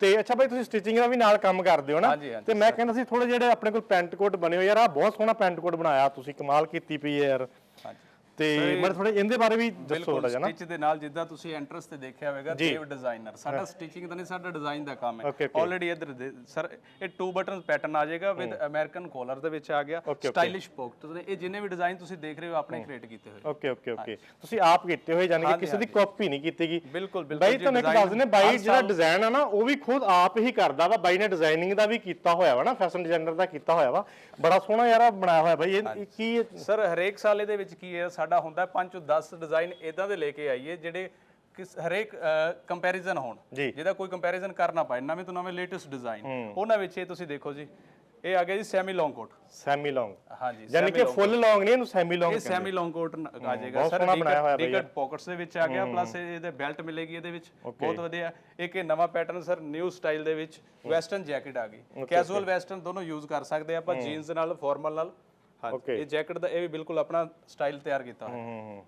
ਤੇ ਅੱਛਾ ਬਾਈ ਤੁਸੀਂ ਸਟਿਚਿੰਗ ਦਾ ਵੀ ਨਾਲ ਕੰਮ ਕਰਦੇ ਹੋ ਨਾ? ਤੇ ਮੈਂ ਕਹਿੰਦਾ ਸੀ ਥੋੜੇ ਜਿਹੜੇ ਆਪਣੇ ਕੋਲ ਪੈਂਟ ਕੋਟ ਬਣੇ ਹੋਏ ਯਾਰ ਆ ਬਹੁਤ ਸੋਹਣਾ ਪੈਂਟ ਕੋਟ ਬਣਾਇਆ ਤੁਸੀਂ ਕਮਾਲ ਕੀਤੀ ਪਈ ਹੈ ਯਾਰ। ਹਾਂਜੀ। ਤੇ ਮੈਂ ਥੋੜੇ ਇਹਦੇ ਬਾਰੇ ਵੀ ਦੱਸੋ ਥੋੜਾ ਜਿਹਾ ਨਾ। ਸਟਿਚ ਦੇ ਨਾਲ ਜਿੱਦਾਂ ਤੁਸੀਂ ਐਂਟਰਸ ਤੇ ਦੇਖਿਆ ਹੋਵੇਗਾ ਦੇਵ ਡਿਜ਼ਾਈਨਰ ਸਾਡਾ ਸਟਿਚਿੰਗ ਤਾਂ ਨਹੀਂ ਸਾਡਾ ਡਿਜ਼ਾਈਨ ਦਾ ਕੰਮ ਹੈ. ਆਲਰੇਡੀ ਇਧਰ ਸਰ ਇਹ ਟੂ ਬਟਨ ਪੈਟਰਨ ਆ ਜਾਏਗਾ ਵਿਦ ਅਮਰੀਕਨ ਕਾਲਰ ਦੇ ਵਿੱਚ ਆ ਗਿਆ। ਸਟਾਈਲਿਸ਼ ਪੌਕਟਸ ਨੇ ਇਹ ਜਿੰਨੇ ਵੀ ਡਿਜ਼ਾਈਨ ਤੁਸੀਂ ਦੇਖ ਰਹੇ ਹੋ ਆਪਣੇ ਕ੍ਰੀਏਟ ਕੀਤੇ ਹੋਏ। ਓਕੇ ਓਕੇ ਓਕੇ ਤੁਸੀਂ ਆਪ ਕੀਤੇ ਹੋਏ ਜਾਨੀ ਕਿ ਕਿਸੇ ਦੀ ਕਾਪੀ ਨਹੀਂ ਕੀਤੀਗੀ। ਬਿਲਕੁਲ ਬਿਲਕੁਲ। ਬਾਈ ਤੁਹਾਨੂੰ ਇੱਕ ਦੱਸ ਦਿੰਦੇ ਬਾਈ ਜਿਹੜਾ ਡਿਜ਼ਾਈਨ ਆ ਨਾ ਉਹ ਵੀ ਖੁਦ ਆਪ ਹੀ ਕਰਦਾ ਵਾ। ਬਾਈ ਨੇ ਡਿਜ਼ਾਈਨਿੰਗ ਦਾ ਵੀ ਕੀਤਾ ਹੋਇਆ ਵਾ ਨਾ ਫੈਸ਼ਨ ਡਿਜ਼ਾਈਨਰ ਦਾ ਕੀਤਾ ਹੋਇਆ ਵਾ। ਬੜਾ ਸੋਹਣਾ ਯਾਰ ਬਣਾਇਆ ਹੋਇਆ ਬਾਈ। ਇਹ ਕੀ ਸਰ ਹਰੇਕ ਸਾਲ ਇਹਦੇ ਵਿੱਚ ਕੀ ਹੈ? ਸਾਡਾ ਹੁੰਦਾ 5 ਤੋਂ 10 ਡਿਜ਼ਾਈਨ ਇਦਾਂ ਦੇ ਲੈ ਕੇ ਆਈਏ ਜਿਹੜੇ ਕਿਸ ਹਰੇਕ ਕੰਪੈਰੀਜ਼ਨ ਹੋਣ। ਜਿਹਦਾ ਕੋਈ ਕੰਪੈਰੀਜ਼ਨ ਕਰ ਨਾ ਪਾਏ ਨਵੇਂ ਤੋਂ ਨਵੇਂ ਲੇਟੈਸਟ ਡਿਜ਼ਾਈਨ ਉਹਨਾਂ ਵਿੱਚ ਇਹ ਤੁਸੀਂ ਦੇਖੋ ਜੀ ਇਹ ਆ ਗਿਆ ਜੀ ਸੈਮੀ ਲੌਂਗ ਕੋਟ ਸੈਮੀ ਲੌਂਗ ਹਾਂਜੀ ਯਾਨੀ ਕਿ ਫੁੱਲ ਲੌਂਗ ਨਹੀਂ ਇਹਨੂੰ ਸੈਮੀ ਲੌਂਗ ਇਹ ਸੈਮੀ ਲੌਂਗ ਕੋਟ ਆ ਜਾਏਗਾ ਸਰ ਡਿਕਟ ਪਾਕਟਸ ਦੇ ਵਿੱਚ ਆ ਗਿਆ ਪਲੱਸ ਇਹਦੇ ਬੈਲਟ ਮਿਲੇਗੀ ਇਹਦੇ ਵਿੱਚ। ਬਹੁਤ ਵਧੀਆ। ਇੱਕ ਇਹ ਨਵਾਂ ਪੈਟਰਨ ਸਰ ਨਿਊ ਸਟਾਈਲ ਦੇ ਵਿੱਚ ਵੈਸਟਰਨ ਜੈਕਟ ਆ ਗਈ। ਕੈਜੂਅਲ ਵੈਸਟਰਨ ਦੋਨੋਂ ਯੂਜ਼ ਕਰ ਸਕਦੇ ਆਪਾਂ ਜੀਨਸ ਨਾਲ ਫਾਰਮਲ ਨਾਲ। ਹਾਂਜੀ ਇਹ ਜੈਕਟ ਦਾ ਇਹ ਵੀ ਬਿਲਕੁਲ ਆਪਣਾ ਸਟਾਈਲ ਤਿਆਰ ਕੀਤਾ ਹੋਇਆ। ਹੂੰ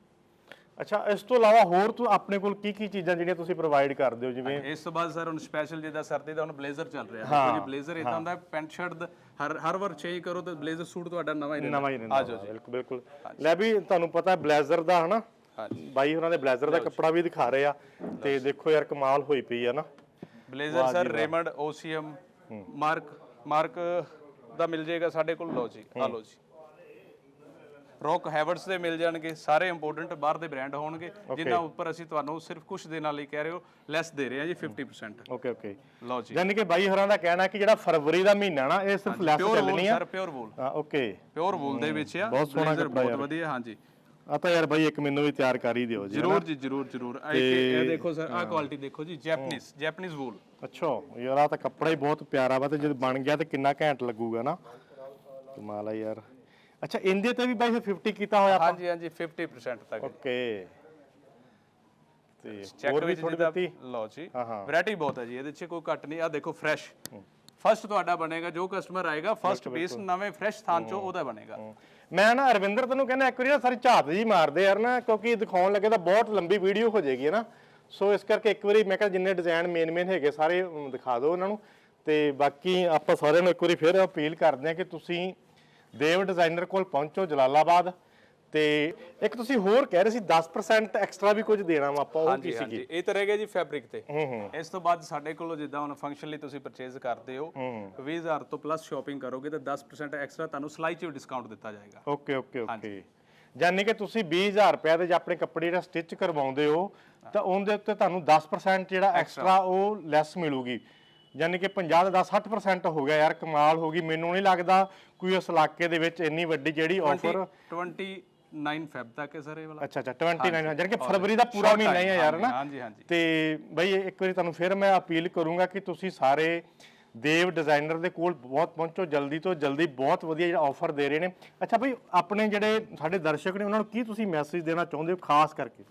ਅੱਛਾ ਇਸ ਤੋਂ ਇਲਾਵਾ ਹੋਰ ਤੂੰ ਆਪਣੇ ਕੋਲ ਕੀ ਕੀ ਚੀਜ਼ਾਂ ਜਿਹੜੀਆਂ ਤੁਸੀਂ ਪ੍ਰੋਵਾਈਡ ਕਰਦੇ ਹੋ? ਜਿਵੇਂ ਇਸ ਤੋਂ ਬਾਅਦ ਸਰ ਹੁਣ ਸਪੈਸ਼ਲ ਜਿਹਦਾ ਸਰਦੀ ਦਾ ਹੁਣ ਬਲੇਜ਼ਰ ਚੱਲ ਰਿਹਾ। ਦੇਖੋ ਜੀ ਬਲੇਜ਼ਰ ਇਦਾਂ ਹੁੰਦਾ ਪੈਂਟ ਸ਼ਰਟ ਹਰ ਹਰ ਵਾਰ ਚੇਂਜ ਕਰੋ ਤੇ ਬਲੇਜ਼ਰ ਸੂਟ ਤੁਹਾਡਾ ਨਵਾਂ ਹੀ ਰਹਿੰਦਾ। ਨਵਾਂ ਹੀ ਰਹਿੰਦਾ। ਬਿਲਕੁਲ ਬਿਲਕੁਲ। ਲੈ ਵੀ ਤੁਹਾਨੂੰ ਪਤਾ ਬਲੇਜ਼ਰ ਦਾ ਹਨਾ? ਹਾਂਜੀ। ਬਾਈ ਉਹਨਾਂ ਦੇ ਬਲੇਜ਼ਰ ਦਾ ਕੱਪੜਾ ਵੀ ਦਿਖਾ ਰਹੇ ਆ ਤੇ ਦੇਖੋ ਯਾਰ ਕਮਾਲ ਹੋਈ ਪਈ ਆ ਨਾ। Blazer sir Raymond OCM mark mark ਦਾ ਮਿਲ ਜਾਏਗਾ ਸਾਡੇ ਕੋਲ। ਲਓ ਜੀ ਆ ਲਓ ਜੀ। ਰੌਕ ਹੈਵਰਟਸ ਦੇ ਮਿਲ ਜਾਣਗੇ ਸਾਰੇ ਇੰਪੋਰਟੈਂਟ ਬਾਹਰ ਦੇ ਬ੍ਰਾਂਡ ਹੋਣਗੇ ਜਿਨ੍ਹਾਂ ਉੱਪਰ ਅਸੀਂ ਤੁਹਾਨੂੰ ਸਿਰਫ ਕੁਝ ਦਿਨਾਂ ਲਈ ਕਹਿ ਰਹੇ ਹੋ ਲੈਸ ਦੇ ਰਹੇ ਹਾਂ ਜੀ 50% ਓਕੇ ਓਕੇ ਲਓ ਜੀ। ਯਾਨੀ ਕਿ ਬਾਈ ਹੋਰਾਂ ਦਾ ਕਹਿਣਾ ਕਿ ਜਿਹੜਾ ਫਰਵਰੀ ਦਾ ਮਹੀਨਾ ਨਾ ਇਹ ਸਿਰਫ ਲੈਸ ਚੱਲਣੀ ਆ। ਸਰ ਪਿਓਰ ਵੂਲ ਹਾਂ ਓਕੇ ਪਿਓਰ ਵੂਲ ਦੇ ਵਿੱਚ ਆ ਬਹੁਤ ਸੋਹਣਾ ਬਹੁਤ। ਵਧੀਆ ਹਾਂਜੀ। ਆ ਤਾਂ ਯਾਰ ਬਾਈ ਇੱਕ ਮੈਨੂੰ ਵੀ ਤਿਆਰ ਕਰ ਹੀ ਦਿਓ ਜੀ ਜਰੂਰ ਜੀ ਜਰੂਰ ਜਰੂਰ। ਇਹ ਦੇਖੋ ਸਰ ਆਹ ਕੁਆਲਿਟੀ ਦੇਖੋ ਜੀ ਜੈਪਨੀਜ਼ ਜੈਪਨੀਜ਼ ਵੂਲ ਅੱਛਾ ਯਾਰ ਆ ਤਾਂ ਕੱਪੜਾ ਹੀ ਬਹੁਤ ਪਿਆਰਾ ਵਾ ਤੇ ਜਦ ਬਣ ਗਿਆ ਤੇ ਕਿੰਨਾ ਘੈਂਟ ਲੱਗੂਗਾ ਨਾ। ਕਮਾਲ ਆ ਯਾਰ। ਅੱਛਾ ਇਹਦੇ ਤੇ ਵੀ ਬਾਈ ਫਿਰ 50 ਕੀਤਾ ਹੋਇਆ ਆਪਾਂ? ਹਾਂਜੀ ਹਾਂਜੀ 50% ਤੱਕ ਓਕੇ ਤੇ ਚੈੱਕ ਹੋਰ ਵੀ ਥੋੜੀ ਦਿੱਤੀ ਲਓ ਜੀ। ਵੈਰਾਈਟੀ ਬਹੁਤ ਹੈ ਜੀ ਇਹਦੇ 'ਚ ਕੋਈ ਘੱਟ ਨਹੀਂ। ਆ ਦੇਖੋ ਫਰੈਸ਼ ਫਸਟ ਤੁਹਾਡਾ ਬਣੇਗਾ ਜੋ ਕਸਟਮਰ ਆਏਗਾ ਫਸਟ ਪੀਸ ਨਵੇਂ ਫਰੈਸ਼ ਥਾਨ ਚੋਂ ਉਹਦਾ ਬਣੇਗਾ। ਮੈਂ ਨਾ ਅਰਵਿੰਦਰ ਤੈਨੂੰ ਕਹਿੰਦਾ ਇੱਕ ਵਾਰੀ ਨਾ ਸਾਰੀ ਝਾਤ ਜੀ ਮਾਰਦੇ ਯਾਰ ਨਾ ਕਿਉਂਕਿ ਦਿਖਾਉਣ ਲੱਗੇ ਤਾਂ ਬਹੁਤ ਲੰਬੀ ਵੀਡੀਓ ਹੋ ਜਾਏਗੀ ਨਾ? ਸੋ ਇਸ ਕਰਕੇ ਇੱਕ ਵਾਰੀ ਮੈਂ ਕਿਹਾ ਜਿੰਨੇ ਡਿਜ਼ਾਈਨ ਮੇਨ ਮੇਨ ਹੈਗੇ ਸਾਰੇ ਦਿਖਾ ਦਿਓ ਉਹਨਾਂ ਨੂੰ। ਤੇ ਬਾਕੀ ਆਪਾਂ ਸਾਰਿਆਂ ਨੂੰ ਇੱਕ ਵਾਰੀ ਫਿਰ ਅਪੀਲ ਕਰਦੇ ਹਾਂ ਕਿ ਤੁਸੀਂ ਦੇਵ ਡਿਜ਼ਾਈਨਰ ਕੋਲ ਪਹੁੰਚੋ ਜਲਾਲਾਬਾਦ। ਤੇ ਇੱਕ ਤੁਸੀਂ ਹੋਰ ਕਹਿ ਰਹੇ ਸੀ 10% ਐਕਸਟਰਾ ਵੀ ਕੁਝ ਦੇਣਾ ਵਾ ਆਪਾਂ ਉਹ ਕੀ ਹਾਂਜੀ। ਸੀ ਹਾਂਜੀ ਇਹ ਤਾਂ ਰਹਿ ਗਿਆ ਜੀ ਫੈਬਰਿਕ ਤੇ। ਇਸ ਤੋਂ ਬਾਅਦ ਸਾਡੇ ਕੋਲੋਂ ਜਿੱਦਾਂ ਹੁਣ ਫੰਕਸ਼ਨ ਲਈ ਤੁਸੀਂ ਪਰਚੇਜ਼ ਕਰਦੇ ਹੋ 20000 ਤੋਂ ਪਲੱਸ ਸ਼ਾਪਿੰਗ ਕਰੋਗੇ ਤਾਂ 10% ਐਕਸਟਰਾ ਤੁਹਾਨੂੰ ਸਲਾਈ 'ਚ ਵੀ ਡਿਸਕਾਊਂਟ ਦਿੱਤਾ ਜਾਏਗਾ। Okay okay okay. ਯਾਨੀ ਕਿ ਤੁਸੀਂ 20000 ਰੁਪਏ ਦੇ ਜੇ ਆਪਣੇ ਕੱਪੜੇ ਜਿਹੜਾ ਸਟਿਚ ਕਰਵਾਉਂਦੇ ਹੋ ਤਾਂ ਉਹਦੇ ਉੱਤੇ ਤੁਹਾਨੂੰ 10% ਜਿਹੜਾ ਐਕਸਟਰਾ ਉਹ ਲੈਸ ਮਿਲੂਗੀ। ਯਾਨੀ ਕਿ 50 ਦਾ 10 60% ਹੋ ਗਿਆ ਯਾਰ ਕਮਾਲ ਹੋ ਗਈ। ਮੈਨੂੰ ਨਹੀਂ ਲੱਗਦਾ ਕੋਈ ਉਸ ਇਲਾਕੇ ਦੇ ਵਿੱਚ ਇੰਨੀ ਵੱਡੀ ਜਿਹੜੀ ਆਫਰ 29 ਫੈਬ ਤੱਕ ਹੈ ਸਰ ਇਹ ਵਾਲਾ। ਅੱਛਾ ਅੱਛਾ 29 ਯਾਨੀ ਕਿ ਫਰਵਰੀ ਦਾ ਪੂਰਾ ਮਹੀਨਾ ਹੀ ਹੈ ਯਾਰ ਨਾ। ਹਾਂਜੀ ਹਾਂਜੀ। ਤੇ ਬਈ ਇੱਕ ਵਾਰੀ ਤੁਹਾਨੂੰ ਫਿਰ ਮੈਂ ਅਪੀਲ ਕਰੂੰਗਾ ਕਿ ਤੁਸੀਂ ਸਾਰੇ ਦੇਵ ਡਿਜ਼ਾਈਨਰ ਦੇ ਕੋਲ ਬਹੁਤ ਪਹੁੰਚੋ ਜਲਦੀ ਤੋਂ ਜਲਦੀ ਬਹੁਤ ਵਧੀਆ ਜਿਹੜਾ ਆਫਰ ਦੇ ਰਹੇ ਨੇ। ਅੱਛਾ ਬਈ ਆਪਣੇ ਜਿਹੜੇ ਸਾਡੇ ਦਰਸ਼ਕ ਨੇ ਉਹਨਾਂ ਨੂੰ ਕੀ ਤੁਸੀਂ ਮੈਸੇਜ ਦੇਣਾ ਚਾਹੁੰਦੇ ਹੋ ਖਾਸ ਕਰਕੇ?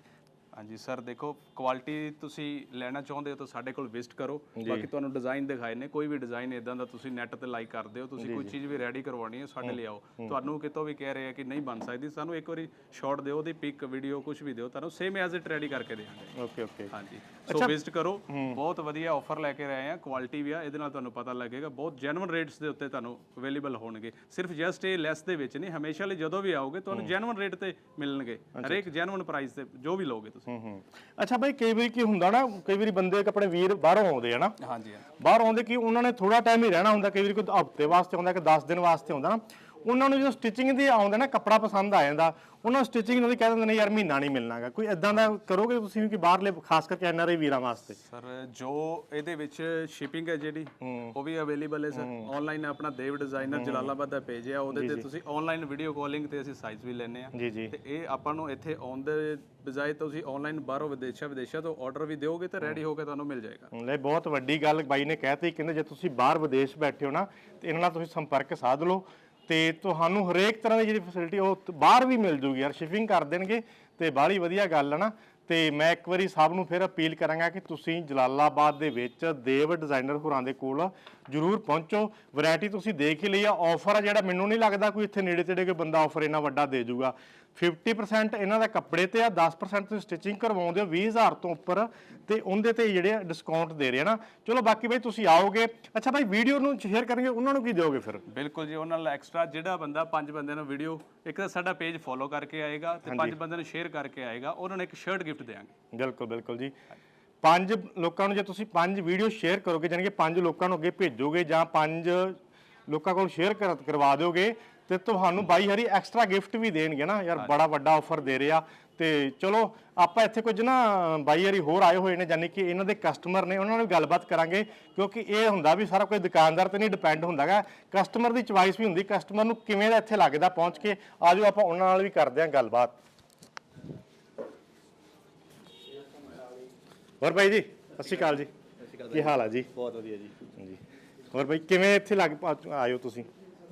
ਹਾਂਜੀ ਸਰ ਦੇਖੋ ਕੁਆਲਿਟੀ ਤੁਸੀਂ ਲੈਣਾ ਚਾਹੁੰਦੇ ਹੋ ਤਾਂ ਸਾਡੇ ਕੋਲ ਵਿਜ਼ਿਟ ਕਰੋ। ਬਾਕੀ ਤੁਹਾਨੂੰ ਡਿਜ਼ਾਈਨ ਦਿਖਾਏ ਨੇ ਕੋਈ ਵੀ ਡਿਜ਼ਾਈਨ ਇਦਾਂ ਦਾ ਤੁਸੀਂ ਨੈਟ ਤੇ ਲਾਈਕ ਕਰਦੇ ਹੋ ਤੁਸੀਂ ਕੋਈ ਚੀਜ਼ ਵੀ ਰੈਡੀ ਕਰਵਾਉਣੀ ਹੈ ਸਾਡੇ ਲਈ ਆਓ। ਤੁਹਾਨੂੰ ਕਿਤੋਂ ਵੀ ਕਹਿ ਰਹੇ ਆ ਕਿ ਨਹੀਂ ਬਣ ਸਕਦੀ ਸਾਨੂੰ ਇੱਕ ਵਾਰੀ ਸ਼ਾਰਟ ਦਿਓ ਉਹਦੀ ਪਿਕ ਵੀਡੀਓ ਕੁਝ ਵੀ ਦਿਓ ਤੁਹਾਨੂੰ ਸੇਮ ਐਜ਼ ਇਟ ਰੈਡੀ ਕਰਕੇ ਦੇਵਾਂਗੇ। ਓਕੇ ਓਕੇ ਹਾਂਜੀ। ਸੋ ਵਿਜ਼ਿਟ ਕਰੋ। ਬਹੁਤ ਵਧੀਆ ਆਫਰ ਲੈ ਕੇ ਰਹੇ ਆ। ਕੁਆਲਿਟੀ ਵੀ ਆ ਇਹਦੇ ਨਾਲ ਤੁਹਾਨੂੰ ਪਤਾ ਲੱਗੇਗਾ। ਬਹੁਤ ਜੈਨੂਇਨ ਰੇਟਸ ਦੇ ਉੱਤੇ ਤੁਹਾਨੂੰ ਅਵੇਲੇਬਲ ਹੋਣਗੇ। ਸਿਰਫ ਜਸਟ ਇਹ ਲੈਸ ਦੇ ਵਿੱਚ ਨਹੀਂ ਹਮੇਸ਼ਾ ਲਈ ਜਦੋਂ ਵੀ ਆਓਗੇ ਤੁਹਾਨੂੰ ਜੈਨੂਇਨ ਰੇਟ ਤੇ ਮਿਲਣਗੇ। ਹਰੇਕ ਜੈਨੂਇਨ ਪ੍ਰਾਈਸ ਤੇ ਜੋ ਵੀ ਲਓਗੇ ਤੁਸੀਂ। ਅੱਛਾ ਬਈ ਕਈ ਵਾਰੀ ਕੀ ਹੁੰਦਾ ਨਾ ਕਈ ਵਾਰੀ ਬੰਦੇ ਆਪਣੇ ਵੀਰ ਬਾਹਰੋਂ ਆਉਂਦੇ ਆ ਨਾ। ਹਾਂਜੀ ਹਾਂਜੀ। ਬਾਹਰ ਆਉਂਦੇ ਕਿ ਉਹਨਾਂ ਨੇ ਥੋੜਾ ਟਾਈਮ ਹੀ ਰਹਿਣਾ ਹੁੰਦਾ ਕਈ ਵਾਰੀ ਕੋਈ ਹਫ਼ਤੇ ਵਾਸਤੇ ਆਉਂਦਾ ਕਿ 10 ਦਿਨ ਵਾਸਤੇ ਆਉਂਦਾ ਨਾ। ਉਹਨਾਂ ਨੂੰ ਜਦੋਂ ਸਟਿਚਿੰਗ ਦੀ ਆਉਂਦਾ ਨਾ ਕੱਪੜਾ ਪਸੰਦ ਆ ਜਾਂਦਾ। ਉਹਨਾਂ ਸਟਿਚਿੰਗ ਨੂੰ ਵੀ ਕਹਿ ਦਿੰਦੇ ਨੇ ਯਾਰ ਮਹੀਨਾ ਨਹੀਂ ਮਿਲਣਾਗਾ ਕੋਈ ਇਦਾਂ ਦਾ ਕਰੋਗੇ ਤੁਸੀਂ ਕਿ ਬਾਹਰਲੇ ਖਾਸ ਕਰਕੇ ਐਨਆਰਆਈ ਵੀਰਾਂ ਵਾਸਤੇ? ਸਰ ਜੋ ਇਹਦੇ ਵਿੱਚ ਸ਼ਿਪਿੰਗ ਹੈ ਜਿਹੜੀ ਉਹ ਵੀ ਅਵੇਲੇਬਲ ਹੈ ਸਰ। ਆਨਲਾਈਨ ਆਪਣਾ ਦੇਵ ਡਿਜ਼ਾਈਨਰ ਜਲਾਲਾਬਾਦ ਦਾ ਪੇਜ ਹੈ। ਉਹਦੇ ਤੇ ਤੁਸੀਂ ਆਨਲਾਈਨ ਵੀਡੀਓ ਕਾਲਿੰਗ ਤੇ ਅਸੀਂ ਸਾਈਜ਼ ਵੀ ਲੈਨੇ ਆ ਤੇ ਇਹ ਆਪਾਂ ਨੂੰ ਇੱਥੇ ਆਉਣ ਦੇ ਬਜਾਏ ਤੁਸੀਂ ਆਨਲਾਈਨ ਬਾਹਰੋਂ ਵਿਦੇਸ਼ਾਂ ਵਿਦੇਸ਼ਾਂ ਤੋਂ ਆਰਡਰ ਵੀ ਦਿਓਗੇ ਤਾਂ ਰੈਡੀ ਹੋ। ਕੇ ਤੁਹਾਨੂੰ ਮਿਲ ਜਾਏਗਾ। ਲੈ ਬਹੁਤ ਵੱਡੀ ਗੱਲ ਬਾਈ ਨੇ ਕਹਿਤੀ ਕਹਿੰਦੇ ਜੇ ਤੁਸੀਂ ਬਾਹਰ ਵਿਦੇਸ਼ ਬੈਠੇ ਹੋ ਨਾ ਤੇ ਇਹਨਾਂ ਨਾਲ ਤੁਸੀਂ ਸੰਪਰਕ ਸਾਧ ਲਓ। ਤੇ ਤੁਹਾਨੂੰ ਹਰੇਕ ਤਰ੍ਹਾਂ ਦੀ ਜਿਹੜੀ ਫੈਸਿਲਿਟੀ ਉਹ ਬਾਹਰ ਵੀ ਮਿਲ ਜੂਗੀ ਯਾਰ ਸ਼ਿਪਿੰਗ ਕਰ ਦੇਣਗੇ, ਤੇ ਬਾਹਲੀ ਵਧੀਆ ਗੱਲ ਹੈ ਨਾ। ਤੇ ਮੈਂ ਇੱਕ ਵਾਰੀ ਸਭ ਨੂੰ ਫਿਰ ਅਪੀਲ ਕਰਾਂਗਾ ਕਿ ਤੁਸੀਂ ਜਲਾਲਾਬਾਦ ਦੇ ਵਿੱਚ ਦੇਵ ਡਿਜ਼ਾਈਨਰ ਹੋਰਾਂ ਦੇ ਕੋਲ ਜਰੂਰ ਪਹੁੰਚੋ। ਵੈਰਾਈਟੀ ਤੁਸੀਂ ਦੇਖ ਹੀ ਲਈ ਆ ਆਫਰ ਆ ਜਿਹੜਾ ਮੈਨੂੰ ਨਹੀਂ ਲੱਗਦਾ ਕੋਈ ਇੱਥੇ ਨੇੜੇ ਤੇੜੇ ਕੋਈ ਬੰਦਾ ਆਫਰ ਇੰਨਾ ਵੱਡਾ ਦੇ ਜੂਗਾ। 50% ਇਹਨਾਂ ਦਾ ਕੱਪੜੇ ਤੇ ਆ 10% ਤੁਸੀਂ ਸਟਿਚਿੰਗ ਕਰਵਾਉਂਦੇ ਹੋ 20000 ਤੋਂ ਉੱਪਰ ਤੇ ਉਹਦੇ ਤੇ ਜਿਹੜੇ ਡਿਸਕਾਊਂਟ ਦੇ ਰਹੇ ਆ ਨਾ। ਚਲੋ ਬਾਕੀ ਬਈ ਤੁਸੀਂ ਆਓਗੇ। ਅੱਛਾ ਭਾਈ ਵੀਡੀਓ ਨੂੰ ਸ਼ੇਅਰ ਕਰਨਗੇ ਉਹਨਾਂ ਨੂੰ ਕੀ ਦਿਓਗੇ ਫਿਰ? ਬਿਲਕੁਲ ਜੀ ਉਹਨਾਂ ਨਾਲ ਐਕਸਟਰਾ ਜਿਹੜਾ ਬੰਦਾ ਪੰਜ ਬੰਦਿਆਂ ਨੂੰ ਵੀਡੀਓ ਇੱਕ ਤਾਂ ਸਾਡਾ ਪੇਜ ਫੋਲੋ ਕਰਕੇ ਆਏਗਾ ਤੇ ਪੰਜ ਬੰਦਿਆਂ ਨੂੰ ਸ਼ੇਅਰ ਕਰਕੇ ਆਏਗਾ ਉਹਨਾਂ ਨੂੰ ਇੱਕ ਸ਼ਰਟ ਗਿਫਟ ਦੇਵਾਂਗੇ ਬਿਲਕੁਲ ਬਿਲਕੁਲ ਜੀ। ਪੰਜ ਲੋਕਾਂ ਨੂੰ ਜੇ ਤੁਸੀਂ ਪੰਜ ਵੀਡੀਓ ਸ਼ੇਅਰ ਕਰੋਗੇ ਜਾਣੀ ਕਿ ਪੰਜ ਲੋਕਾਂ ਨੂੰ ਅੱਗੇ ਭੇਜੋਗੇ ਜਾਂ ਪੰਜ ਲੋਕਾਂ ਕੋਲ ਸ਼ੇਅਰ ਕਰਵਾ ਦਿਓਗੇ ਤੇ ਤੁਹਾਨੂੰ ਬਾਈ ਹਰੀ ਐਕਸਟਰਾ ਗਿਫਟ ਵੀ ਦੇਣਗੇ ਨਾ। ਯਾਰ ਬੜਾ ਵੱਡਾ ਆਫਰ ਦੇ ਰਿਹਾ। ਤੇ ਚਲੋ ਆਪਾਂ ਇੱਥੇ ਕੁਝ ਨਾ ਬਾਈ ਹਰੀ ਹੋਰ ਆਏ ਹੋਏ ਨੇ ਜਾਨੀ ਕਿ ਇਹਨਾਂ ਦੇ ਕਸਟਮਰ ਨੇ ਉਹਨਾਂ ਨਾਲ ਗੱਲਬਾਤ ਕਰਾਂਗੇ। ਕਿਉਂਕਿ ਇਹ ਹੁੰਦਾ ਵੀ ਸਾਰਾ ਕੋਈ ਦੁਕਾਨਦਾਰ ਤੇ ਨਹੀਂ ਡਿਪੈਂਡ ਹੁੰਦਾਗਾ। ਕਸਟਮਰ ਦੀ ਚੁਆਇਸ ਵੀ ਹੁੰਦੀ ਕਸਟਮਰ ਨੂੰ ਕਿਵੇਂ ਦਾ ਇੱਥੇ ਲੱਗਦਾ ਪਹੁੰਚ ਕੇ ਆਜੋ ਆਪਾਂ ਉਹਨਾਂ ਨਾਲ ਵੀ ਕਰਦੇ ਹਾਂ ਗੱਲਬਾਤ। ਹੋਰ ਬਾਈ ਜੀ ਸਤਿ ਸ਼੍ਰੀ ਅਕਾਲ ਜੀ। ਕੀ ਹਾਲ ਆ ਜੀ? ਬਹੁਤ ਵਧੀਆ ਜੀ। ਜੀ ਹੋਰ ਬਾਈ ਕਿਵੇਂ ਇੱਥੇ ਲੱਗ ਪਾ- ਆਏ ਹੋ ਤੁਸੀਂ।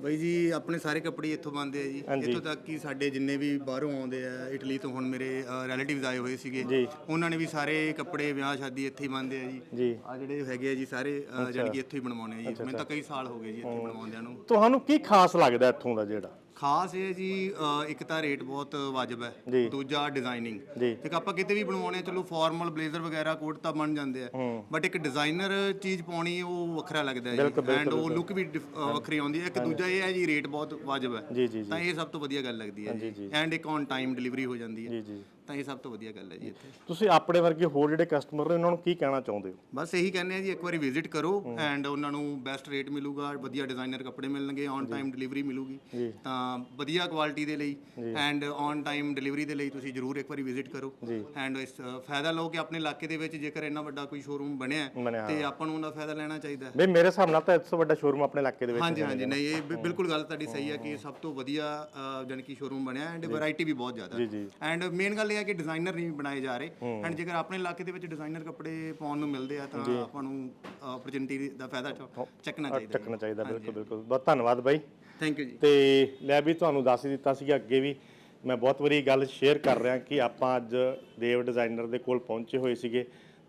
ਬਾਈ ਜੀ ਆਪਣੇ ਸਾਰੇ ਕੱਪੜੇ ਇੱਥੋਂ ਬਣਦੇ ਆ ਜੀ। ਇੱਥੋਂ ਤੱਕ ਕਿ ਸਾਡੇ ਜਿੰਨੇ ਵੀ ਬਾਹਰੋਂ ਆਉਂਦੇ ਆ ਇਟਲੀ ਤੋਂ ਹੁਣ ਮੇਰੇ ਰਿਲੇਟਿਵਸ ਆਏ ਹੋਏ ਸੀਗੇ। ਜੀ। ਉਹਨਾਂ ਨੇ ਵੀ ਸਾਰੇ ਕੱਪੜੇ ਵਿਆਹ ਸ਼ਾਦੀ ਇੱਥੇ ਹੀ ਬਣਦੇ ਆ ਜੀ। ਜੀ। ਆ ਜਿਹੜੇ ਹੈਗੇ ਆ ਜੀ ਸਾਰੇ ਅ, ਜਾਣੀ ਕਿ ਇੱਥੋਂ ਹੀ ਬਣਵਾਉਣੇ ਆ ਜੀ। ਮੈਨੂੰ ਤਾਂ ਕਈ ਸਾਲ ਹੋ ਗਏ ਜੀ ਇੱਥੇ ਬਣਵਾਉਂਦਿਆਂ ਨੂੰ। ਤੁਹਾਨੂੰ ਕੀ ਖਾਸ ਲੱਗਦਾ ਇੱਥੋਂ ਦਾ ਜਿਹੜਾ? ਖਾਸ ਇਹ ਹੈ ਜੀ ਅ, ਇੱਕ ਤਾਂ ਰੇਟ ਬਹੁਤ ਵਾਜਬ ਜੀ। ਹੈ ਦੂਜਾ ਡਿਜ਼ਾਈਨਿੰਗ ਜੀ। ਤੇ ਆਪਾਂ ਕਿਤੇ ਵੀ ਬਣਵਾਉਣੇ ਆ, ਚਲੋ ਫਾਰਮਲ ਬਲੇਜ਼ਰ ਵਗੈਰਾ ਕੋਟ ਤਾਂ ਬਣ ਜਾਂਦੇ ਆ। ਬਟ ਇੱਕ ਡਿਜ਼ਾਈਨਰ ਚੀਜ਼ ਪਾਉਣੀ ਉਹ ਵੱਖਰਾ ਲੱਗਦਾ ਹੈ ਜੀ। ਐਂਡ ਉਹ ਲੁੱਕ ਵੀ ਡਿਫ- ਅ, ਵੱਖਰੀ ਆਉਂਦੀ ਹੈ। ਇੱਕ ਦੂਜਾ ਇਹ ਹੈ ਜੀ ਰੇਟ ਬਹੁਤ ਵਾਜਬ ਹੈ। ਜੀ ਜੀ ਜੀ। ਤਾਂ ਇਹ ਸਭ ਤੋਂ ਵਧੀਆ ਗੱਲ ਲੱਗਦੀ ਹੈ ਜੀ। ਐਂਡ ਇੱਕ ਔਨ ਟਾਈਮ ਡਿਲੀਵਰੀ ਹੋ ਜਾਂਦੀ ਹੈ। ਜੀ ਜੀ। ਤਾਂ ਇਹ ਸਭ ਤੋਂ ਵਧੀਆ ਗੱਲ ਹੈ ਜੀ ਇੱਥੇ। ਤੁਸੀਂ ਆਪਣੇ ਵਰਗੇ ਹੋਰ ਜਿਹੜੇ ਕਸਟਮਰ ਨੇ ਉਹਨਾਂ ਨੂੰ ਕੀ ਕਹਿਣਾ ਚਾਹੁੰਦੇ ਹੋ? ਬਸ ਇਹੀ ਕਹਿੰਦੇ ਆ ਜੀ ਇੱਕ ਵਾਰੀ ਵਿਜ਼ਿਟ ਕਰੋ ਐਂਡ ਉਹਨਾਂ ਨੂੰ ਬੈਸਟ ਰੇਟ ਮਿਲੂਗਾ ਵਧੀਆ ਡਿਜ਼ਾਈਨਰ ਕੱਪੜੇ ਮਿਲਣਗੇ ਔਨ ਟਾਈਮ ਡਿਲੀਵਰੀ ਮਿਲੂਗੀ। ਤਾਂ ਵਧੀਆ ਕੁਆਲਿਟੀ ਦੇ ਲਈ ਐਂਡ ਔਨ ਟਾਈਮ ਡਿਲੀਵਰੀ ਦੇ ਲਈ ਤੁਸੀਂ ਜਰੂਰ ਇੱਕ ਵਾਰੀ ਵਿਜ਼ਿਟ ਕਰੋ। ਐਂਡ ਇਸ ਫਾਇਦਾ ਲਓ ਕਿ ਆਪਣੇ ਇਲਾਕੇ ਦੇ ਵਿੱਚ ਜੇਕਰ ਇੰਨਾ ਵੱਡਾ ਕੋਈ ਸ਼ੋਰੂਮ ਬਣਿਆ ਤੇ ਆਪਾਂ ਨੂੰ ਉਹਦਾ ਫਾਇਦਾ ਲੈਣਾ ਚਾਹੀਦਾ ਹੈ। ਬਈ ਮੇਰੇ ਹਿਸਾਬ ਨਾਲ ਤਾਂ ਇਸ ਤੋਂ ਵੱਡਾ ਸ਼ੋਰੂਮ ਆਪਣੇ ਇਲਾਕੇ ਦੇ ਵਿੱਚ ਹਾਂਜੀ ਹਾਂਜੀ ਨਹੀਂ ਇਹ ਬਿਲਕੁਲ ਗੱਲ ਤੁਹਾਡੀ ਸਹੀ ਹੈ ਕਿ ਸਭ ਤੋਂ ਵਧੀਆ ਅ, ਜਾਣੀ ਕਿ ਸ਼ੋਰੂਮ ਬਣਿਆ ਐਂਡ ਵੈਰਾਈਟੀ ਵੀ ਬਹੁਤ ਜ਼ਿਆਦਾ। ਐਂਡ ਮੇਨ ਗੱਲ ਇਹ ਹੈ ਕਿ ਡਿਜ਼ਾਈਨਰ ਨਹੀਂ ਬਣਾਏ ਜਾ ਰਹੇ। ਐਂਡ ਜੇਕਰ ਆਪਣੇ ਇਲਾਕੇ ਦੇ ਵਿੱਚ ਡਿਜ਼ਾਈਨਰ ਕੱਪੜੇ ਪਾਉਣ ਨੂੰ ਮਿਲਦੇ ਆ ਤਾਂ ਆਪਾਂ ਨੂੰ ਓਪਰਚੁਨਿਟੀ ਦਾ ਫਾਇਦਾ ਚੱਕਣਾ ਚਾਹੀਦਾ। ਚੱਕਣਾ ਚਾਹੀਦਾ ਬਿਲਕੁਲ ਬਿਲਕੁਲ। ਬਹੁਤ ਧੰਨਵਾਦ ਬਾਈ। ਥੈਂਕ ਯੂ ਜੀ। ਤੇ ਲੈ ਵੀ ਤੁਹਾਨੂੰ ਦੱਸ ਦਿੱਤਾ ਸੀਗਾ ਅੱਗੇ ਵੀ ਮੈਂ ਬਹੁਤ ਵਾਰੀ ਗੱਲ ਸ਼ੇਅਰ ਕਰ ਰਿਹਾ ਕਿ ਆਪਾਂ ਅੱਜ ਦੇਵ ਡਿਜ਼ਾਈਨਰ ਦੇ ਕੋਲ ਪਹੁੰਚੇ ਹੋਏ ਸੀਗੇ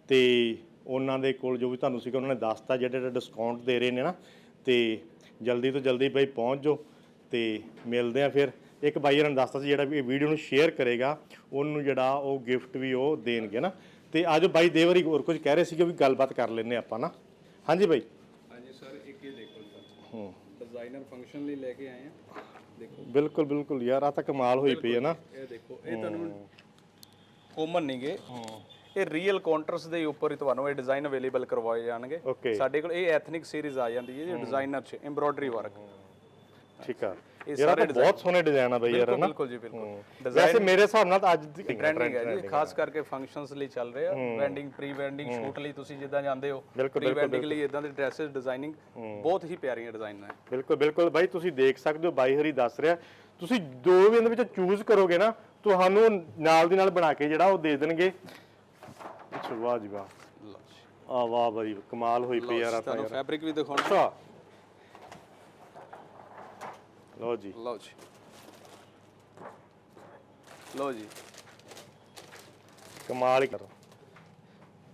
ਤੇ ਉਹਨਾਂ ਦੇ ਕੋਲ ਜੋ ਵੀ ਤੁਹਾਨੂੰ ਸੀਗਾ ਉਹਨਾਂ ਨੇ ਦੱਸਤਾ ਜਿਹੜੇ ਜਿਹੜੇ ਡਿਸਕਾਊਂਟ ਦੇ ਰਹੇ ਨੇ ਨਾ। ਤੇ ਜਲਦੀ ਤੋਂ ਜਲਦੀ ਬਈ ਪਹੁੰਚ ਜਾਓ ਤੇ ਮਿਲਦੇ ਆ ਫਿਰ। ਇੱਕ ਬਾਈ ਨੇ ਦੱਸਤਾ ਸੀ ਜਿਹੜਾ ਵੀ ਇਹ ਵੀਡੀਓ ਨੂੰ ਸ਼ੇਅਰ ਕਰੇਗਾ ਉਹਨੂੰ ਜਿਹੜਾ ਉਹ ਗਿਫਟ ਵੀ ਉਹ ਦੇਣਗੇ ਨਾ। ਤੇ ਅੱਜ ਬਾਈ ਦੇਵਰੀ ਹੋਰ ਕੁਝ ਕਹਿ ਰਹੇ ਸੀਗੇ ਵੀ ਗੱਲਬਾਤ ਕਰ ਲੈਨੇ ਆਪਾਂ ਨਾ। ਹਾਂਜੀ ਬਾਈ। ਹਾਂਜੀ ਸਰ ਇੱਕ ਇਹ ਦੇਖੋ ਸਰ ਡਿਜ਼ਾਈਨਰ ਫੰਕਸ਼ਨ ਲਈ ਲੈ ਕੇ ਆਏ ਆ। ਦੇਖੋ। ਬਿਲਕੁਲ ਬਿਲਕੁਲ ਯਾਰ ਆ ਤਾਂ ਕਮਾਲ ਹੋਈ ਪਈ ਹੈ ਨਾ। ਇਹ ਦੇਖੋ ਇਹ ਤੁਹਾਨੂੰ ਕਾਮਨ ਨਹੀਂਗੇ ਇਹ ਰੀਅਲ ਕਾਉਂਟਰਸ ਦੇ ਉੱਪਰ ਹੀ ਤੁਹਾਨੂੰ ਇਹ ਡਿਜ਼ਾਈਨ ਅਵੇਲੇਬਲ ਕਰਵਾਏ ਜਾਣਗੇ। ਸਾਡੇ ਕੋਲ ਇਹ ਐਥਨਿਕ ਸੀਰੀਜ਼ ਆ ਜਾਂਦੀ ਹੈ ਜੀ ਡਿਜ਼ਾਈਨਰ ਚ ਐਮਬ੍ਰੋਇਡਰੀ ਵਰਕ ਠੀਕ ਆ। ਇਹ ਯਾਰ ਤਾਂ ਬਹੁਤ ਸੋਹਣੇ ਡਿਜ਼ਾਈਨ ਆ ਬਈ ਯਾਰ ਬਿਲਕੁਲ ਹਨਾ? ਬਿਲਕੁਲ ਜੀ ਬਿਲਕੁਲ। ਵੈਸੇ ਮੇਰੇ ਹਿਸਾਬ ਨਾਲ ਅੱਜ ਦੀ ਟ੍ਰੈਂਡਿੰਗ ਹੈ ਜੀ ਖਾਸ ਕਰਕੇ ਫੰਕਸ਼ਨਸ ਲਈ ਚੱਲ ਰਹੇ ਆ ਵੈਂਡਿੰਗ ਪ੍ਰੀ ਵੈਂਡਿੰਗ ਸ਼ੂਟ ਲਈ ਤੁਸੀਂ ਜਿੱਦਾਂ ਜਾਂਦੇ ਹੋ ਪ੍ਰੀ ਵੈਂਡਿੰਗ ਲਈ ਇਦਾਂ ਦੇ ਡਰੈਸਸ ਡਿਜ਼ਾਈਨਿੰਗ ਬਹੁਤ ਹੀ ਪਿਆਰੀਆਂ ਡਿਜ਼ਾਈਨ ਹੈ ਬਿਲਕੁਲ ਬਿਲਕੁਲ। ਬਾਈ ਤੁਸੀਂ ਦੇਖ ਸਕਦੇ ਹੋ ਬਾਈ ਹਰੀ ਦੱਸ ਰਿਹਾ ਤੁਸੀਂ ਜੋ ਵੀ ਇਹਦੇ ਵਿੱਚ ਚੂਜ਼ ਕਰੋਗੇ ਨਾ ਤੁਹਾਨੂੰ ਨਾਲ ਦੀ ਨਾਲ ਬਣਾ ਕੇ ਜਿਹੜਾ ਉਹ ਦੇ ਦੇਣਗੇ। ਅੱਛਾ ਵਾਹ ਜੀ ਵਾਹ। ਆ ਵਾਹ ਬਈ ਕਮਾਲ ਹੋਈ ਪਈ ਯਾਰ ਆ ਤਾਂ ਤੁਹਾਨੂੰ ਫੈਬਰਿਕ ਵੀ ਦਿਖਾਉਣਾ। ਲਓ ਜੀ। ਲਓ ਜੀ। ਲਓ ਜੀ। ਕਮਾਲ ਕਰੋ।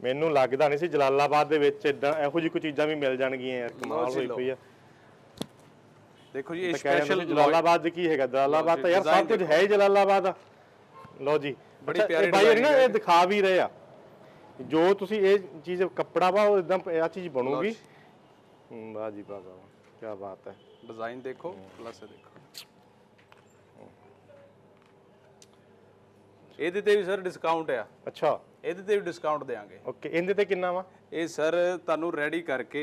ਮੈਨੂੰ ਲੱਗਦਾ ਨਹੀਂ ਸੀ ਜਲਾਲਾਬਾਦ ਦੇ ਵਿੱਚ ਇਦਾਂ ਇਹੋ ਜਿਹੀ ਕੋਈ ਚੀਜ਼ਾਂ ਵੀ ਮਿਲ ਜਾਣਗੀਆਂ ਯਾਰ। ਕਮਾਲ ਹੋਈ। ਪਈ ਆ। ਦੇਖੋ ਜੀ ਇਹ ਸਪੈਸ਼ਲ ਜਲਾਲਾਬਾਦ ਕੀ ਹੈਗਾ? ਜਲਾਲਾਬਾਦ ਤਾਂ ਯਾਰ ਸਭ ਕੁਝ ਹੈ ਹੀ ਜਲਾਲਾਬਾਦ ਆ। ਲਓ ਜੀ। ਬੜੀ ਪਿਆਰੀ ਬਾਈ ਨਾ ਇਹ ਦਿਖਾ ਵੀ ਰਹੇ ਆ। ਜੋ ਤੁਸੀਂ ਇਹ ਚੀਜ਼ ਕੱਪੜਾ ਵਾ ਉਹ ਇਦਾਂ ਆ ਚੀਜ਼ ਬਣੂਗੀ। ਵਾਹ ਜੀ ਵਾਹ ਵਾਹ ਕੀ ਬਾਤ ਹੈ। ਡਿਜ਼ਾਈਨ ਦੇਖੋ ਪਲੱਸ ਦੇਖੋ ਇਹਦੇ ਤੇ ਵੀ ਸਰ ਡਿਸਕਾਊਂਟ ਆ। ਅੱਛਾ। ਇਹਦੇ ਤੇ ਵੀ ਡਿਸਕਾਊਂਟ ਦੇਾਂਗੇ ਓਕੇ ਇਹਦੇ ਤੇ ਕਿੰਨਾ ਵਾ? ਇਹ ਸਰ ਤੁਹਾਨੂੰ ਰੈਡੀ ਕਰਕੇ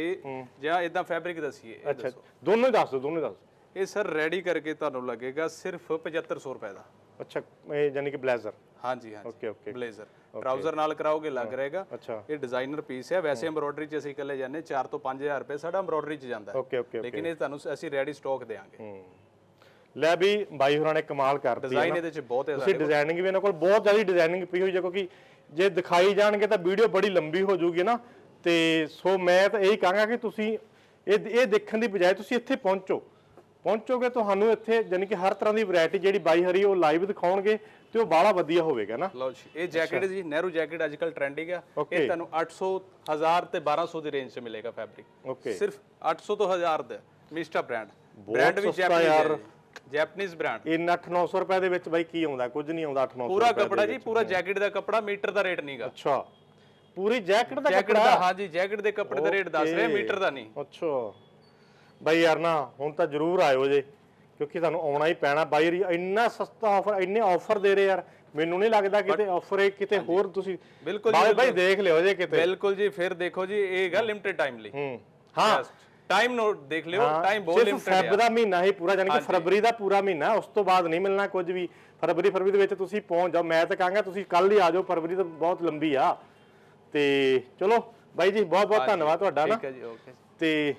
ਜਾਂ ਇਦਾਂ ਫੈਬਰਿਕ ਦਸੀਏ ਅੱਛਾ ਦੋਨੋਂ ਦੱਸ ਦਿਓ ਦੋਨੋਂ ਦੱਸ। ਇਹ ਸਰ ਰੈਡੀ ਕਰਕੇ ਤੁਹਾਨੂੰ ਲੱਗੇਗਾ ਸਿਰਫ 7500 ਰੁਪਏ ਦਾ। ਅੱਛਾ ਇਹ ਯਾਨੀ ਕਿ ਬਲੇਜ਼ਰ ਹਾਂਜੀ ਹਾਂਜੀ। ਓਕੇ ਓਕੇ ਬਲੇਜ਼ਰ ਟਰਾਊਜ਼ਰ ਨਾਲ ਕਰਾਓਗੇ ਲੱਗ ਰਹੇਗਾ। ਇਹ ਡਿਜ਼ਾਈਨਰ ਪੀਸ ਹੈ। ਵੈਸੇ ਐਮਬ੍ਰੋਇਡਰੀ ਚ ਅਸੀਂ ਇਕੱਲੇ ਜਾਂਦੇ 4 ਤੋਂ 5000 ਰੁਪਏ ਸਾਡਾ ਐਮਬ੍ਰੋਇਡਰੀ ਚ ਜਾਂਦਾ ਲੇਕਿਨ ਇਹ ਤੁਹਾਨੂੰ ਅਸੀਂ ਰੈਡੀ ਸਟਾਕ ਦੇਾਂਗੇ ਹੂੰ। ਲੈ ਵੀ ਬਾਈ ਹੋਰਾਂ ਨੇ ਕਮਾਲ ਕਰਤੀ ਡਿਜ਼ਾਈਨ। ਇਹਦੇ ਚ ਬਹੁਤ ਹੈ ਤੁਸੀਂ ਡਿਜ਼ਾਈਨਿੰਗ ਵੀ ਇਹਨਾਂ ਕੋਲ ਬਹੁਤ ਜ਼ਿਆਦਾ ਡਿਜ਼ਾਈਨਿੰਗ ਪਈ ਹੋਈ ਹੈ ਕਿਉਂਕਿ ਜੇ ਦਿਖਾਈ ਜਾਣਗੇ ਤਾਂ ਵੀਡੀਓ ਬੜੀ ਲੰਬੀ ਹੋ ਜਾਊਗੀ ਨਾ। ਤੇ ਸੋ ਮੈਂ ਤਾਂ ਇਹੀ ਕਹਾਂਗਾ ਕਿ ਤੁਸੀਂ ਇਹ ਇਹ ਦੇਖਣ ਦੀ ਬਜਾਏ ਤੁਸੀਂ ਇੱਥੇ ਪਹੁੰਚੋ। ਪਹੁੰਚੋਗੇ ਤੁਹਾਨੂੰ ਇੱਥੇ ਯਾਨੀ ਕਿ ਹਰ ਤਰ੍ਹਾਂ ਦੀ ਵੈਰਾਈਟੀ ਜਿਹੜੀ ਬਾਈ ਹਰੀ ਉਹ ਲਾਈਵ ਦਿਖਾਉਣਗੇ। ਤੇ ਉਹ ਬਾਹਲਾ ਵਧੀਆ ਹੋਵੇਗਾ ਨਾ। ਲਓ ਜੀ ਇਹ ਜੈਕਟ ਜੀ ਨਹਿਰੂ ਜੈਕਟ ਅੱਜਕੱਲ ਟ੍ਰੈਂਡਿੰਗ ਆ. ਇਹ ਤੁਹਾਨੂੰ 800 1000 ਤੇ 1200 ਦੀ ਰੇਂਜ 'ਚ ਮਿਲੇਗਾ ਫੈਬਰਿਕ ਓਕੇ ਸਿਰਫ 800 ਤੋਂ 1000 ਦਾ ਮਿਸਟਾ ਬ੍ਰਾਂਡ ਬ੍ਰਾਂਡ ਵੀ ਸਸਤਾ ਯਾਰ। ਜੈਪਨੀਜ਼ ਜੈਪਨੀਜ਼ ਬ੍ਰਾਂਡ ਇਹ 8-900 ਰੁਪਏ ਦੇ ਵਿੱਚ ਬਾਈ ਕੀ ਆਉਂਦਾ? ਕੁਝ ਨਹੀਂ ਆਉਂਦਾ 8-900 ਪੂਰਾ ਕਪੜਾ ਜੀ ਪੂਰਾ ਜੈਕਟ ਦਾ ਕਪੜਾ ਮੀਟਰ ਦਾ ਰੇਟ ਨਹੀਂਗਾ। ਅੱਛਾ। ਪੂਰੀ ਜੈਕਟ ਦਾ ਕੱਪੜਾ? ਹਾਂਜੀ ਜੈਕਟ ਦੇ ਕੱਪੜੇ ਦਾ ਰੇਟ ਦੱਸ ਰਹੇ ਮੀਟਰ ਦਾ ਨਹੀਂ। ਅੱਛਾ। ਬਾਈ ਯਾਰ ਨਾ ਹੁਣ ਤਾਂ ਜ਼ਰੂਰ ਆਇਓ ਜੇ। ਕਿਉਂਕਿ ਤੁਹਾਨੂੰ ਆਉਣਾ ਹੀ ਪੈਣਾ। ਬਾਈ ਯਾਰ ਇੰਨਾ ਸਸਤਾ ਆਫਰ ਇੰਨੇ ਆਫਰ ਦੇ ਰਹੇ ਯਾਰ। ਮੈਨੂੰ ਨਹੀਂ ਲੱਗਦਾ ਕਿਤੇ ਆਫਰ ਹੈ ਕਿਤੇ ਹੋਰ ਤੁਸੀਂ ਬਿਲਕੁਲ ਜੀ, ਬਾਈ ਦੇਖ ਲਿਓ ਜੇ ਕਿਤੇ। ਬਿਲਕੁਲ ਜੀ ਫਿਰ ਦੇਖੋ ਜੀ ਇਹ ਗਾ ਲਿਮਟਿਡ ਟਾਈਮ ਲਈ। ਹੂੰ। ਹਾਂ। ਟਾਈਮ ਨੋਟ ਦੇਖ ਲਿਓ ਟਾਈਮ ਬਹੁਤ ਸਿਰਫ ਲਿਮਟਿਡ ਫੈਬ ਦਾ ਮਹੀਨਾ ਹੀ ਪੂਰਾ ਯਾਨੀ ਕਿ ਫਰਵਰੀ ਦਾ ਪੂਰਾ ਮਹੀਨਾ ਉਸ ਤੋਂ ਬਾਅਦ ਨਹੀਂ ਮਿਲਣਾ ਕੁਝ ਵੀ। ਫਰਵਰੀ ਫਰਵਰੀ ਦੇ ਵਿੱਚ ਤੁਸੀਂ ਪਹੁੰਚ ਜਾਓ। ਮੈਂ ਤਾਂ ਕਹਾਂਗਾ ਤੁਸੀਂ ਕੱਲ ਹੀ ਆ ਜਾਓ ਫਰਵਰੀ ਤਾਂ ਬਹੁਤ ਲੰਬੀ ਆ। ਤੇ ਚਲੋ ਬਾਈ ਜੀ ਬਹੁਤ ਬਹੁਤ ਧੰਨਵਾਦ ਤੁਹਾਡਾ ਨਾ। ਠੀਕ ਹੈ ਜੀ ਓਕੇ। ਤੇ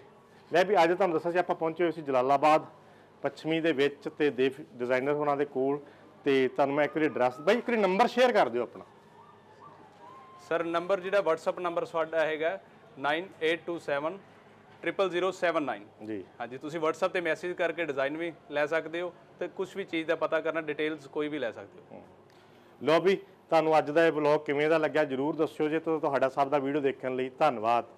ਮੈਂ ਵੀ ਅੱਜ ਤੁਹਾਨੂੰ ਦੱਸਿਆ ਸੀ ਆਪਾਂ ਪਹੁੰਚੇ ਹੋਏ ਸੀ ਜਲਾਲਾਬਾਦ। ਪੱਛਮੀ ਦੇ ਵਿੱਚ ਤੇ ਡਿਜ਼ਾਈਨਰ ਹੋਣਾ ਦੇ ਕੋਲ ਤੇ ਤੁਹਾਨੂੰ ਮੈਂ ਇੱਕ ਵਾਰੀ ਐਡਰੈਸ ਬਾਈ ਇੱਕ ਵਾਰੀ ਨੰਬਰ ਸ਼ੇਅਰ ਕਰ ਦਿਓ ਆਪਣਾ। ਸਰ ਨੰਬਰ ਜਿਹੜਾ WhatsApp ਨੰਬਰ ਸਾਡਾ ਹੈਗਾ 9827 00079 ਜੀ। ਹਾਂਜੀ ਤੁਸੀਂ WhatsApp ਤੇ ਮੈਸੇਜ ਕਰਕੇ ਡਿਜ਼ਾਈਨ ਵੀ ਲੈ ਸਕਦੇ ਹੋ ਤੇ ਕੁਝ ਵੀ ਚੀਜ਼ ਦਾ ਪਤਾ ਕਰਨਾ ਡਿਟੇਲਸ ਕੋਈ ਵੀ ਲੈ ਸਕਦੇ ਹੋ। ਲੋ ਵੀ ਤੁਹਾਨੂੰ ਅੱਜ ਦਾ ਇਹ ਵਲੌਗ ਕਿਵੇਂ ਦਾ ਲੱਗਿਆ ਜਰੂਰ ਦੱਸਿਓ ਜੇ ਤੁਹਾਡਾ ਸਭ ਦਾ ਵੀਡੀਓ ਦੇਖਣ ਲਈ ਧੰਨਵਾਦ।